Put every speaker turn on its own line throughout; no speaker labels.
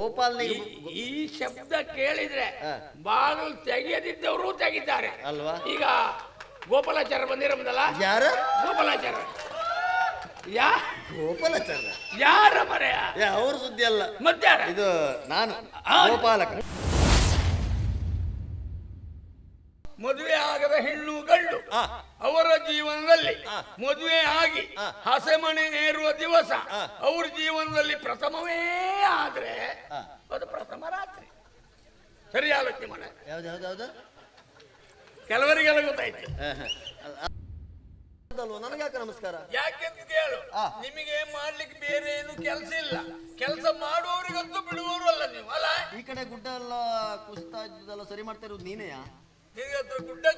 ಗೋಪಾಲ್ನಿಗೆ
ಈ- ಶಬ್ದ ಕೇಳಿದ್ರೆ ಬಾಲು ತೆಗೆಯದಿದ್ದವರು ತೆಗಿತಾರೆ.
ಅಲ್ವಾ?
ಈಗ ಗೋಪಾಲಾಚಾರ ಬಂದಿರಬಹುದಲ್ಲ
ಯಾರ?
ಗೋಪಾಲಾಚಾರ ಯಾ
ಗೋಪಾಲಾಚಾರ್ಯ?
ಯಾರ ಮರೆಯ?
ಅವ್ರ ಸುದ್ದಿ ಅಲ್ಲ.
ಮತ್ತೆ
ಇದು ನಾನು. ಗೋಪಾಲಕ.
ಮದುವೆ ಆಗದ ಹೆಣ್ಣು ಗಂಡು. ಅವರ ಜೀವನದಲ್ಲಿ. ಮದುವೆ ಆಗಿ. ಹಸೆಮಣೆ ಏರುವ ದಿವಸ. ಅವ್ರ ಜೀವನದಲ್ಲಿ ಪ್ರಥಮವೇ ಆದ್ರೆ ಅದು ಪ್ರಥಮ ರಾತ್ರಿ. ಸರಿ ಆಲೋಚನೆ ಮನೆ
ಯಾವ್ದು ಯಾವ್ದು ಯಾವ್ದು?
ಕೆಲವರಿಗೆಲ್ಲ ಗೊತ್ತಾಯ್ತು.
ಅದಲ್ವಾ ನನಗೆ ಯಾಕೆ ನಮಸ್ಕಾರ?
ಯಾಕೆಂತ ಕೇಳು. ನಿಮಗೆ ಮಾಡ್ಲಿಕ್ಕೆ ಬೇರೆ ಏನು ಕೆಲಸ ಇಲ್ಲ. ಕೆಲಸ ಮಾಡುವವರಿಗಂತೂ ಬಿಡುವವರು ಅಲ್ಲ ನೀವು ಅಲ್ಲ?
ಈ ಕಡೆ ಗುಡ್ಡ ಎಲ್ಲ ಕುಸ್ತಾ ಇದ್ದಲ್ಲ ಸರಿ ಮಾಡ್ತಾ ಇರೋದು ನೀನೆಯಾ?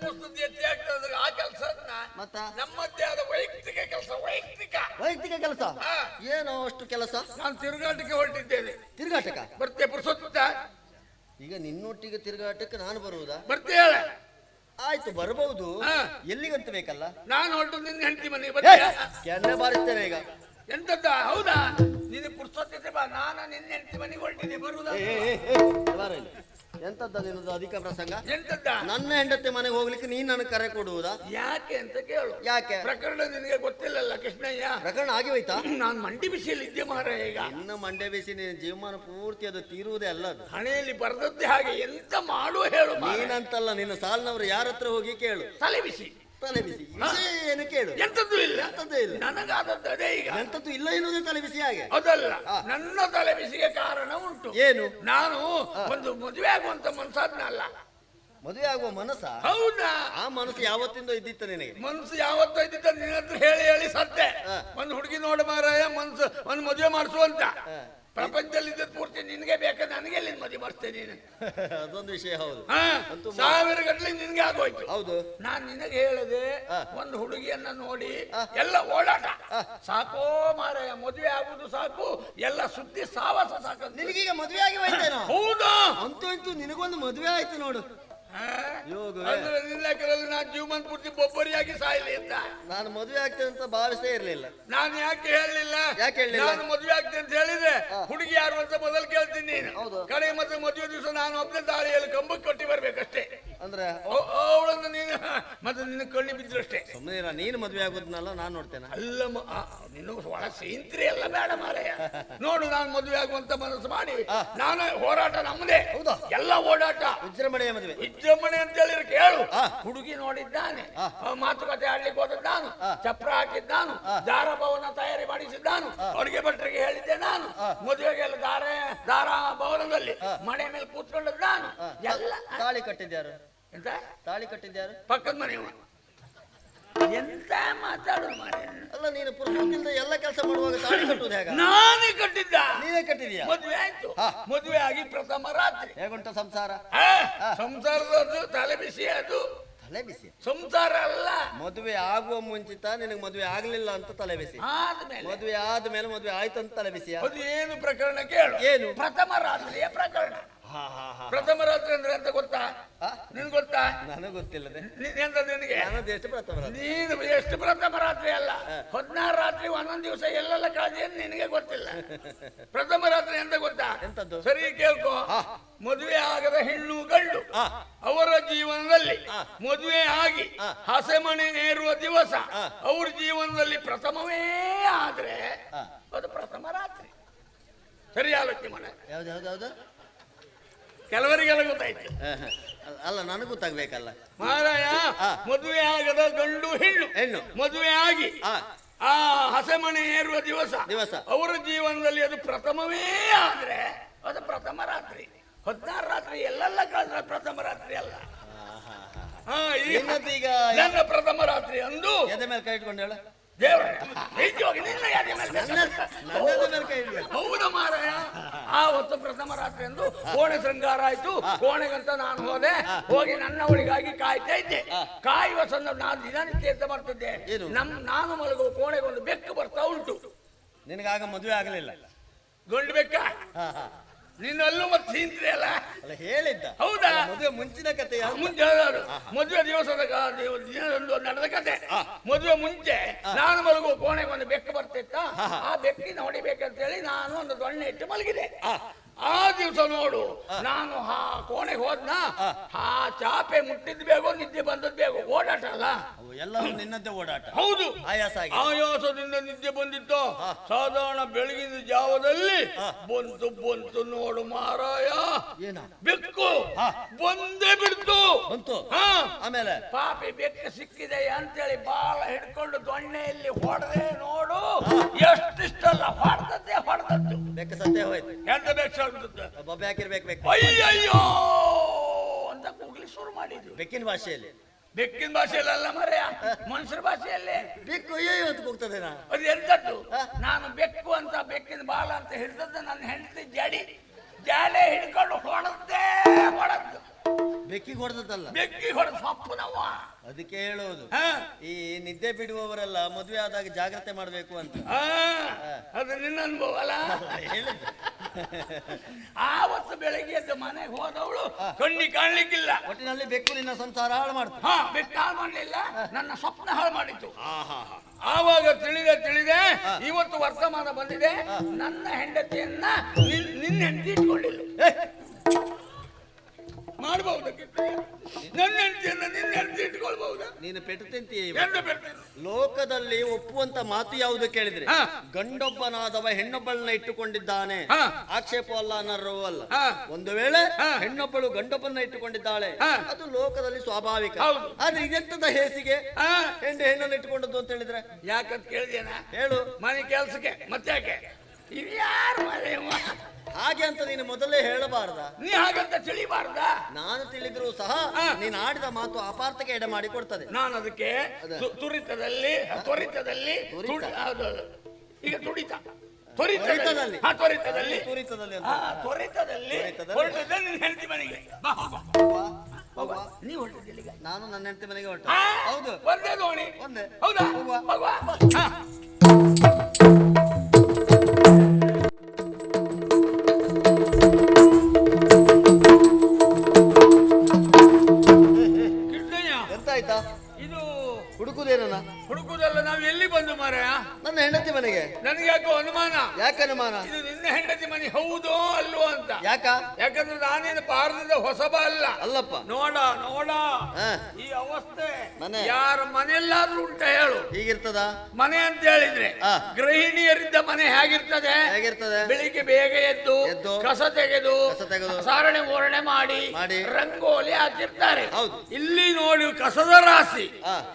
ಆ ಕೆಲಸ
ಮತ್ತ
ನಮ್ಮದೇ ಆದ ವೈಯಕ್ತಿಕ ಕೆಲಸ ವೈಯಕ್ತಿಕ
ವೈಯಕ್ತಿಕ ಕೆಲಸ
ಏನು
ಏನೋ ಅಷ್ಟು ಕೆಲಸ
ನಾನು ತಿರುಗಾಟಕ್ಕೆ ಹೊರಟಿದ್ದೇನೆ
ತಿರುಗಾಟಕ
ಬರ್ತೇ ಪುರುಸೊತ್ತ
ಈಗ ನಿನ್ನೊಟ್ಟಿಗೆ ತಿರುಗಾಟಕ್ಕೆ ನಾನು ಬರುವುದಾ
ಬರ್ತೆ ಹೇಳ
ಆಯ್ತು ಬರಬಹುದು. ಎಲ್ಲಿಗಂತ ಬೇಕಲ್ಲ
ನಾನು ಹೊರಟು ನಿನ್ನ ಹೆಂಡತಿ ಮನೆಗೆ
ಏ,
ಬರ್ತೀಯ
ಕೆನ್ನೆ ಬಾರಿಸ್ತೇನೆ ಈಗ
ಎಂತದ್ದ ಹೌದಾ ನಿನ್ನ ಪುರುಸೊತ್ತಿದ್ರೆ ಬಾ ನಾನು ನಿನ್ನ ಹೆಂಡತಿ ಮನೆಗೆ ಹೊರಟಿದ್ದೆ ಬರುವುದಾ
ಏ, ಏ, ಏ, ಏ, ಬಾರ ಇಲ್ಲಿ. ಎಂತದ್ದ ನಿನ್ನದು ಅಧಿಕ ಪ್ರಸಂಗ?
ಎಂತದ್ದ
ನನ್ನ ಹೆಂಡತಿ ಮನೆಗೆ ಹೋಗ್ಲಿಕ್ಕೆ ನೀನ್ ನನಗೆ ಕರೆ ಕೊಡುವುದಾ?
ಯಾಕೆ ಅಂತ ಕೇಳು.
ಯಾಕೆ?
ಪ್ರಕರಣ ನಿನಗೆ ಗೊತ್ತಿಲ್ಲಲ್ಲ ಕೃಷ್ಣಯ್ಯ.
ಪ್ರಕರಣ ಆಗಿ ಹೋಯ್ತಾ
ನಾನು ಮಂಡಿ ಬಿಸಿಯಲ್ಲಿ ಇದ್ದೆ ಮಾರ ಈಗ.
ಇನ್ನು ಮಂಡ್ಯ ಬಿಸಿ ನಿನ್ನ ಜೀವಮಾನ ಪೂರ್ತಿ ಅದು ತೀರುವುದೇ ಅಲ್ಲ ಅದು.
ಹಣೆಯಲ್ಲಿ ಬರೆದದ್ದೇ ಹಾಗೆ ಎಂತ ಮಾಡು ಹೇಳು.
ನೀನಂತಲ್ಲ ನಿನ್ನ ಸಾಲಿನವರು ಯಾರ ಹತ್ರ ಹೋಗಿ ಕೇಳು.
ತಲೆ ಬಿಸಿ.
ತಲೆ ಬಿಸಿ ವಿಷಯ ಏನು ಕೇಳು.
ಎಂತದ್ದು ಇಲ್ಲ.
ಎಂತದ್ದು ಇಲ್ಲ.
ನನಗಾದದ್ದು ಅದೇ ಈಗ.
ಎಂತದ್ದು ಇಲ್ಲ ಎನ್ನುವುದೇ ತಲೆ ಬಿಸಿ ಹಾಗೆ.
ಅದಲ್ಲ. ನನ್ನ ತಲೆಬಿಸಿಗೆ ಕಾರಣ ಉಂಟು.
ಏನು?
ನಾನು ಒಂದು ಮದುವೆ ಆಗುವಂತ ಮನ್ಸಾದ್ನಲ್ಲ
ಮದುವೆ ಆಗುವ ಮನಸ್ಸ?
ಹೌದಾ?
ಆ ಮನಸ್ಸು ಯಾವತ್ತಿಂದ ಇದ್ದಿತ್ತು ನಿನಗೆ.
ಮನ್ಸು ಯಾವತ್ತೂ ಇದ್ದಿತ್ತ ನಿನ್ನ ಹತ್ರ ಹೇಳಿ ಹೇಳಿ ಸತ್ತೆ. ಒಂದು ಹುಡುಗಿ ನೋಡ ಮಾರಾಯ ಮನಸ್ಸು ಒಂದು ಮದುವೆ ಮಾಡಿಸುವಂತ. ಪ್ರಪಂಚದಲ್ಲಿ ಪೂರ್ತಿ ನಿನಗೆ ಬೇಕಾದ ನನಗೆ ಎಲ್ಲಿ ಮದುವೆ ಮಾಡ್ತೇನೆ ನೀನು?
ಅದೊಂದು ವಿಷಯ ಹೌದು. ಅಂತೂ
ಸಾವಿರ ಗಟ್ಟಲೆ ನಿನ್ಗೆ ಆಗೋಯ್ತು.
ಹೌದು.
ನಾನ್ ನಿನಗೆ ಹೇಳದೆ. ಒಂದು ಹುಡುಗಿಯನ್ನ ನೋಡಿ. ಎಲ್ಲ ಓಡಾಟ. ಸಾಕೋ ಮಾರಾಯ ಮದುವೆ ಆಗುದು ಸಾಕು. ಎಲ್ಲ ಸುದ್ದಿ ಸಾವಾಸ ಸಾಕು
ನಿನಗೀಗ ಮದುವೆ ಆಗಿ ಹೋಯ್ತೇನೋ?
ಹೌದಾ.
ಅಂತೂ ಇಂತೂ ನಿನಗೊಂದು ಮದುವೆ ಆಯ್ತು ನೋಡು.
ಅಂದ್ರೆ ನಿನ್ನ ಲೆಕ್ಕದಲ್ಲಿ ನಾನು ಜೀವನ ಪೂರ್ತಿ ಬೊಬ್ಬರಿಯಾಗಿ ಸಾಯ್ಲಿ ಅಂತ.
ನಾನು ಮದುವೆ ಆಗ್ತೇನೆ ಅಂತ ಭಾವಿಸೇ ಇರ್ಲಿಲ್ಲ.
ನಾನು ಯಾಕೆ ಹೇಳಲಿಲ್ಲ
ಯಾಕೆ ಹೇಳಲಿಲ್ಲ
ನಾನು ಮದುವೆ ಆಗ್ತೇನೆ ಅಂತ ಹೇಳಿದ್ರೆ. ಹುಡುಗಿ ಯಾರು ಅಂತ ಮೊದಲು ಕೇಳ್ತೀನಿ. ಕಡೆ ಮತ್ತೆ ಮದುವೆ ದಿವಸ ನಾನು ಒಬ್ಬನೇ ದಾಳಿಯಲ್ಲಿ ಕಂಬಕ್ಕೆ ಕಟ್ಟಿ ಬರ್ಬೇಕಷ್ಟೇ
ಅಂದ್ರೆ
ಅವಳನ್ನು ನೀನು ಮತ್ತೆ ನಿನ್ನ ಕಣ್ಣಿ ಅಷ್ಟೇ.
ಸುಮ್ಮನೆ ನೀನು ಮದುವೆ ಆಗೋದನ್ನೆಲ್ಲ ನಾನು ನೋಡ್ತೇನೆ.
ಅಲ್ಲ ನಿನ್ನ ಒಳ ಸೇಂತ್ರಿ ಎಲ್ಲ ಬೇಡ ಮಾರಾಯ. ನೋಡು ನಾನು ಮದುವೆ ಆಗುವಂತ ಮನಸ್ಸು ಮಾಡಿ. ನಾನು ಹೋರಾಟ ನಮ್ಮದೇ
ಹೌದಾ?
ಎಲ್ಲ ಓಡಾಟ.
ವಿಜೃಂಭಣೆಯ ಮದುವೆ.
ವಿಜೃಂಭಣೆ ಅಂತ ಹೇಳಿದ್ರೆ ಕೇಳು. ಹುಡುಗಿ ನೋಡಿದ್ದಾನೆ. ಮಾತುಕತೆ ಆಡ್ಲಿಕ್ಕೆ ನಾನು. ಚಪ್ರ ಹಾಕಿದ್ದಾನು.
ಆ.
ದಾರ ಭವನ ತಯಾರಿ ಮಾಡಿಸಿದ್ದಾನು. ಅಡುಗೆ ಭಟ್ರಿಗೆ ಹೇಳಿದ್ದೆ ನಾನು.
ಮದುವೆಗೆ
ಎಲ್ಲ ದಾರ ದಾರ ಭವನದಲ್ಲಿ. ಮನೆ ಮೇಲೆ ಕೂತ್ಕೊಂಡದ್ದು ನಾನು. ಎಲ್ಲ
ತಾಳಿ ಕಟ್ಟಿದ್ಯಾರು?
ಎಂತ?
ತಾಳಿ ಕಟ್ಟಿದ್ಯಾರು?
ಪಕ್ಕದ ಮನೆಯವ ಎಂತ ಮಾತಾಡು ಮಾರ
ಅಲ್ಲ ನೀನು ಪುರುಷನಿಂದ ಎಲ್ಲ ಕೆಲಸ ಮಾಡುವಾಗ ತಾಳಿ ಕಟ್ಟುವುದು ಹೇಗ?
ನಾನೇ ಕಟ್ಟಿದ್ದ.
ನೀನೇ ಕಟ್ಟಿದ್ಯಾ
ಮದುವೆ ಆಯ್ತು.
ಹಾ.
ಮದುವೆ ಆಗಿ ಪ್ರಥಮ ರಾತ್ರಿ.
ಹೇಗುಂಟ ಸಂಸಾರ?
ಆ, ಸಂಸಾರದದ್ದು ತಲೆ ಬಿಸಿ ಅದು.
ತಲೆ ಬಿಸಿ?
ಸಂಸಾರ ಅಲ್ಲ.
ಮದುವೆ ಆಗುವ ಮುಂಚಿತ ನಿನಗೆ ಮದುವೆ ಆಗ್ಲಿಲ್ಲ ಅಂತ ತಲೆ ಬಿಸಿ.
ಆದ್ಮೇಲೆ.
ಮದುವೆ ಆದ್ಮೇಲೆ ಮದುವೆ ಆಯ್ತು ಅಂತ ತಲೆ ಬಿಸಿಯ?
ಅದು ಏನು ಪ್ರಕರಣ ಕೇಳು.
ಏನು?
ಪ್ರಥಮ ರಾತ್ರಿಯ ಪ್ರಕರಣ. ಪ್ರಥಮ ರಾತ್ರಿ ಅಂದ್ರೆ ಅಂತ ಗೊತ್ತಾ? ನಿನ್ ಗೊತ್ತಾ?
ನನಗೆ
ಗೊತ್ತಿಲ್ಲ ನಿನಗೆ?
ನಾನು ದೇಶ ಪ್ರಥಮ
ನೀನು ಎಷ್ಟು ಪ್ರಥಮ ರಾತ್ರಿ ಅಲ್ಲ. ಹದಿನಾರು ರಾತ್ರಿ ಒಂದೊಂದು ದಿವಸ ಎಲ್ಲೆಲ್ಲ ಕಾದಿ ಅಂತ ನಿನಗೆ ಗೊತ್ತಿಲ್ಲ. ಪ್ರಥಮ ರಾತ್ರಿ ಎಂತ ಗೊತ್ತಾ?
ಎಂತದ್ದು?
ಸರಿ ಕೇಳ್ಕೊ. ಮದುವೆ ಆಗದ ಹೆಣ್ಣು ಗಂಡು ಅವರ ಜೀವನದಲ್ಲಿ. ಮದುವೆ ಆಗಿ
ಹಸೆ
ಹಸೆಮಣೆ ಏರುವ ದಿವಸ ಅವ್ರ ಜೀವನದಲ್ಲಿ ಪ್ರಥಮವೇ ಆದ್ರೆ ಅದು ಪ್ರಥಮ ರಾತ್ರಿ. ಸರಿ ಆಲೋಚನೆ
ಯಾವ್ದು ಯಾವ್ದು?
ಕೆಲವರಿಗೆಲ್ಲ ಗೊತ್ತಾಯ್ತು.
ಅಲ್ಲ ನನಗೆ ಗೊತ್ತಾಗ್ಬೇಕಲ್ಲ
ಮಹಾರಾಯ. ಮದುವೆ ಆಗದ ಗಂಡು ಹೆಣ್ಣು
ಹೆಣ್ಣು.
ಮದುವೆ ಆಗಿ ಆ ಹಸೆಮಣೆ ಏರುವ ದಿವಸ
ದಿವಸ.
ಅವರ ಜೀವನದಲ್ಲಿ ಅದು ಪ್ರಥಮವೇ ಆದ್ರೆ ಅದು ಪ್ರಥಮ ರಾತ್ರಿ ಹದಿನಾರು ರಾತ್ರಿ ಎಲ್ಲೆಲ್ಲ ಕಳೆದ್ರೆ ಪ್ರಥಮ ರಾತ್ರಿ ಅಲ್ಲ ಹಾ, ನನ್ನ ಪ್ರಥಮ ರಾತ್ರಿ ಅಂದು
ಎದೆ ಮೇಲೆ ಕೈ ಇಟ್ಕೊಂಡು ಹೇಳ
ದೇವರ ನಿಜವಾಗಿ ನಿನ್ನ ಯಾದಿ ಮೇಲೆ
ನನ್ನ ನನ್ನ ಎದೆ ಮೇಲೆ
ಹೌದು ಮಾರಾಯ. ಆ ಹೊತ್ತು ಪ್ರಥಮ ರಾತ್ರಿ ಎಂದು ಕೋಣೆ ಶೃಂಗಾರ ಆಯ್ತು. ಕೋಣೆಗಂತ ನಾನು ಹೋದೆ. ಹೋಗಿ ನನ್ನವಳಿಗಾಗಿ ಕಾಯ್ತಾ ಇದ್ದೆ. ಕಾಯುವ ಸಂದರ್ಭ ನಾನು ದಿನನಿತ್ಯ ಎದ್ದ ಮಾಡ್ತಿದ್ದೆ
ಏನು?
ನಮ್ ನಾನು ಮಲಗುವ ಕೋಣೆಗೊಂದು ಬೆಕ್ಕು ಬರ್ತಾ ಉಂಟು.
ನಿನಗಾಗ ಮದುವೆ ಆಗಲಿಲ್ಲ.
ಗಂಡು ಬೆಕ್ಕ? ನಿನ್ನಲ್ಲೂ ಮತ್ತೆ ತಿಂತ್ರಿ ಅಲ್ಲ.
ಅಲ್ಲ ಹೇಳಿದ್ದ.
ಹೌದಾ?
ಮದುವೆ ಮುಂಚಿನ ಕತೆ
ಮುಂಚೆ. ಮದುವೆ ದಿವಸದ ನಡೆದ ಕತೆ. ಮದುವೆ ಮುಂಚೆ ನಾನು ಮಲಗುವ ಕೋಣೆಗೆ ಒಂದು ಬೆಕ್ಕು ಬರ್ತಿತ್ತ? ಆ ಬೆಕ್ಕಿನ ಹೊಡಿಬೇಕಂತ ಹೇಳಿ ನಾನು ಒಂದು ದೊಣ್ಣೆ ಇಟ್ಟು ಮಲಗಿದೆ. ಆ ದಿವಸ ನೋಡು ನಾನು ಆ ಕೋಣೆಗೆ ಹೋದ್ನ ಆ ಚಾಪೆ ಮುಟ್ಟಿದ್ ಬೇಗೋ ನಿದ್ದೆ ಬಂದದ್ ಬೇಗೋ ಓಡಾಟ ಅಲ್ಲ?
ಎಲ್ಲರೂ ನಿನ್ನದ್ದೇ ಓಡಾಟ.
ಹೌದು.
ಆಯಾಸ
ಆಯಾಸದಿಂದ ನಿದ್ದೆ ಬಂದಿತ್ತು? ಸಾಧಾರಣ ಬೆಳಗಿನ ಜಾವದಲ್ಲಿ ಬಂತು ಬಂತು ನೋಡು ಮಾರಾಯ.
ಏನ?
ಬೆಕ್ಕು.
ಹಾ.
ಬಂದೇ ಬಿಡ್ತು.
ಬಂತು.
ಹಾ.
ಆಮೇಲೆ?
ಪಾಪಿ ಬೆಕ್ಕ ಸಿಕ್ಕಿದೆ ಅಂತೇಳಿ ಬಾಳ ಹಿಡ್ಕೊಂಡು ದೊಣ್ಣೆಯಲ್ಲಿ ಹೊಡೆದೆ ನೋಡು. ಎಷ್ಟಿಷ್ಟಲ್ಲ ಹೊಡೆದದ್ದೇ ಹೊಡೆದದ್ದು.
ಬೆಕ್ಕ ಸತ್ತೇ ಹೋಯ್ತು.
ಎಂತ ಬೆಕ್ಕ ಹೊಡೆದದ್ದು
ಬೊಬ್ಬೆ ಹಾಕಿರ್ಬೇಕು ಬೇಕು?
ಅಯ್ಯಯ್ಯೋ! ಅಂತ ಕೂಗ್ಲಿ ಶುರು ಮಾಡಿದ್ರು.
ಬೆಕ್ಕಿನ ಭಾಷೆಯಲ್ಲಿ.
ಬೆಕ್ಕಿನ ಭಾಷೆಯಲ್ಲ ಮರೆಯ? ಮನುಷ್ಯರ ಭಾಷೆಯಲ್ಲಿ.
ಬೆಕ್ಕು ಅಯ್ಯೋ ಅಂತ ಕೂಗ್ತದೆ
ಅದು ಎಂತದ್ದು? ನಾನು ಬೆಕ್ಕು ಅಂತ ಬೆಕ್ಕಿನ ಬಾಲ ಅಂತ ಹಿಡಿದದ್ದು ನನ್ನ ಹೆಂಡತಿ ಜಡಿ. ಜಾಲೆ ಹಿಡ್ಕೊಂಡು ಹೊಡದ್ದೇ ಹೊಡೆದ್ದು
ಬೆಕ್ಕಿಗೆ ಹೊಡೆದಲ್ಲ
ಬೆಕ್ಕಿ ಹೊಡೆದ ಸಪ್ಪನವ್ವ.
ಅದಕ್ಕೆ ಹೇಳೋದು.
ಹಾ.
ಈ ನಿದ್ದೆ ಬಿಡುವವರೆಲ್ಲ ಮದುವೆ ಆದಾಗ ಜಾಗ್ರತೆ ಮಾಡ್ಬೇಕು ಅಂತ.
ಅದು ನಿನ್ನ ಅನುಭವ ಅಲ್ಲ?
ಹೇಳಿದ್ದು.
ಆವತ್ತು ಬೆಳಗ್ಗೆ ಎದ್ದು ಮನೆಗೆ ಹೋದವಳು ಕಣ್ಣಿ ಕಾಣ್ಲಿಕ್ಕಿಲ್ಲ.
ಒಟ್ಟಿನಲ್ಲಿ ಬೆಕ್ಕು ನಿನ್ನ ಸಂಸಾರ ಹಾಳು ಮಾಡ್ತು.
ಹಾ ಬೆಕ್ಕ ಹಾಳು ಮಾಡ್ಲಿಲ್ಲ. ನನ್ನ ಸ್ವಪ್ನ ಹಾಳು ಮಾಡಿತ್ತು. ಆವಾಗ ತಿಳಿದೆ ತಿಳಿದೆ ಇವತ್ತು ವರ್ತಮಾನ ಬಂದಿದೆ. ನನ್ನ ಹೆಂಡತಿಯನ್ನ ನಿನ್- ನಿನ್ನ ಹೆಂಡತಿ ಇಟ್ಕೊಂಡಿಲ್ಲ ಇಟ್ಕೊಳ್ಬಹುದಾ?
ನೀನು ಲೋಕದಲ್ಲಿ ಒಪ್ಪುವಂತ ಮಾತು ಯಾವುದು ಕೇಳಿದ್ರೆ. ಗಂಡೊಬ್ಬನಾದವ ಹೆಣ್ಣೊಬ್ಬಳನ್ನ ಇಟ್ಟುಕೊಂಡಿದ್ದಾನೆ. ಆಕ್ಷೇಪ ಅಲ್ಲ ಅನ್ನೋರು ಅಲ್ಲ. ಒಂದು ವೇಳೆ. ಹೆಣ್ಣೊಬ್ಬಳು ಗಂಡೊಬ್ಬನ ಇಟ್ಟುಕೊಂಡಿದ್ದಾಳೆ ಅದು ಲೋಕದಲ್ಲಿ ಸ್ವಾಭಾವಿಕ. ಆದ್ರೆ ಇದೆಂತದ ಹೇಸಿಗೆ? ಹೆಣ್ಣು ಹೆಣ್ಣನ್ನು ಇಟ್ಟುಕೊಂಡದ್ದು ಅಂತ ಹೇಳಿದ್ರೆ?
ಯಾಕಂತ ಕೇಳಿದೇನ
ಹೇಳು.
ಮನೆ ಕೆಲ್ಸಕ್ಕೆ ಮತ್ತ್ಯಾಕೆ? ಇವ್ಯಾರು ಮರೆಯಮ್ಮ
ಹಾಗೆ ಅಂತ ನೀನು ಮೊದಲೇ ಹೇಳಬಾರ್ದ
ನೀ ಹಾಗಂತ ತಿಳಿಬಾರ್ದ
ನಾನು ತಿಳಿದ್ರು ಸಹ. ನೀನು ಆಡಿದ ಮಾತು ಅಪಾರ್ಥಕ್ಕೆ ಎಡೆ ಮಾಡಿ ಕೊಡ್ತದೆ
ನಾನು ಅದಕ್ಕೆ
ಅದ.
ತುರಿತದಲ್ಲಿ ತ್ವರಿತದಲ್ಲಿ
ತುರಿತ?
ತುಡಿ- ಹೌದು. ಈಗ ತುಡಿತ ತ್ವರಿತದಲ್ಲಿ
ತ್ವರಿತದಲ್ಲಿ.
ಹಾ, ತ್ವರಿತದಲ್ಲಿ
ತುರಿತದಲ್ಲಿ ಅಂತ
ಹಾ, ತ್ವರಿತದಲ್ಲಿ
ತ್ವರಿತದಲ್ಲಿ.
ಹೊರಟಿದ್ದೆ ನಿನ್ನ ಹೆಂಡತಿ ಮನೆಗೆ ಬಾ, ಹೋಗು.
ಹೋಗುವ? ಹೋಗುವ?
ನೀವು ಹೊರಟಿದ್ದಿಲ್ಲ
ನಾನು ನನ್ನ ಹೆಂಡತಿ ಮನೆಗೆ ಹೊರಟ ಹೌದು
ಒಂದೇ ದೋಣಿ
ಒಂದೇ.
ಹೌದಾ
ಹೋಗುವ.
ಹೋಗುವ ಹಾ. ಮಾರಾಯ.
ನನ್ನ ಹೆಂಡತಿ ಮನೆಗೆ.
ನನಗೆ ಯಾಕೋ ಅನುಮಾನ?
ಯಾಕೆ ಅನುಮಾನ?
ಇದು ನಿನ್ನ ಹೆಂಡತಿ ಮನೆ. ಹೌದೋ ಅಲ್ವೋ ಅಂತ.
ಯಾಕ?
ಯಾಕಂದ್ರೆ ನಾನೇನು ಭಾರತದ ಹೊಸಬ ಅಲ್ಲ.
ಅಲ್ಲಪ್ಪ.
ನೋಡ ನೋಡ. ಈ ಅವಸ್ಥೆ
ಮನೆ.
ಯಾರ ಮನೆಯಲ್ಲಾದ್ರೂ ಉಂಟ ಹೇಳು.
ಹೀಗಿರ್ತದ?
ಮನೆ ಅಂತ ಹೇಳಿದ್ರೆ. ಗೃಹಿಣಿಯರಿದ್ದ ಮನೆ ಹೇಗಿರ್ತದೆ?
ಹೇಗಿರ್ತದೆ?
ಬೆಳಿಗ್ಗೆ ಬೇಗ ಎದ್ದು ಕಸ ತೆಗೆದು ಸಾರಣೆ ಓರಣೆ ಮಾಡಿ ರಂಗೋಲಿ ಹಾಕಿರ್ತಾರೆ.
ಹೌದು.
ಇಲ್ಲಿ ನೋಡಿ ಕಸದ ರಾಶಿ.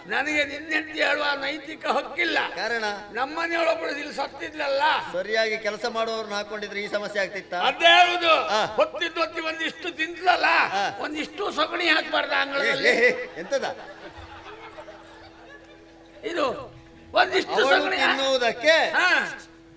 ನನಗೆ ನಿನ್ನೆಂತ ಹೇಳುವ ನೈತಿಕ ಹಕ್ಕಿಲ್ಲ.
ಕಾರಣ?
ನಮ್ಮನೆಯೊಳೊಬ್ಬಳು ಇಲ್ಲಿ ಸತ್ತಿದ್ಲಲ್ಲ.
ಸರಿಯಾಗಿ ಕೆಲಸ ಮಾಡುವವ್ರನ್ನ ಹಾಕೊಂಡಿದ್ರೆ ಈ ಸಮಸ್ಯೆ ಆಗ್ತಿತ್ತ?
ಅದೇ ಹೇಳುದು
ಹಾ.
ಹೊತ್ತಿದ್ದು ಹೊತ್ತಿ ಒಂದಿಷ್ಟು ತಿಂದ್ಲಲ್ಲ ಒಂದಿಷ್ಟು ಸಗಣಿ ಹಾಕ್ಬಾರ್ದ ಅಂಗಳದಲ್ಲಿ.
ಎಂತದ?
ಇದು ಒಂದಿಷ್ಟು ಸೊಗಣಿ
ತಿನ್ನುವುದಕ್ಕೆ?
ಹಾ.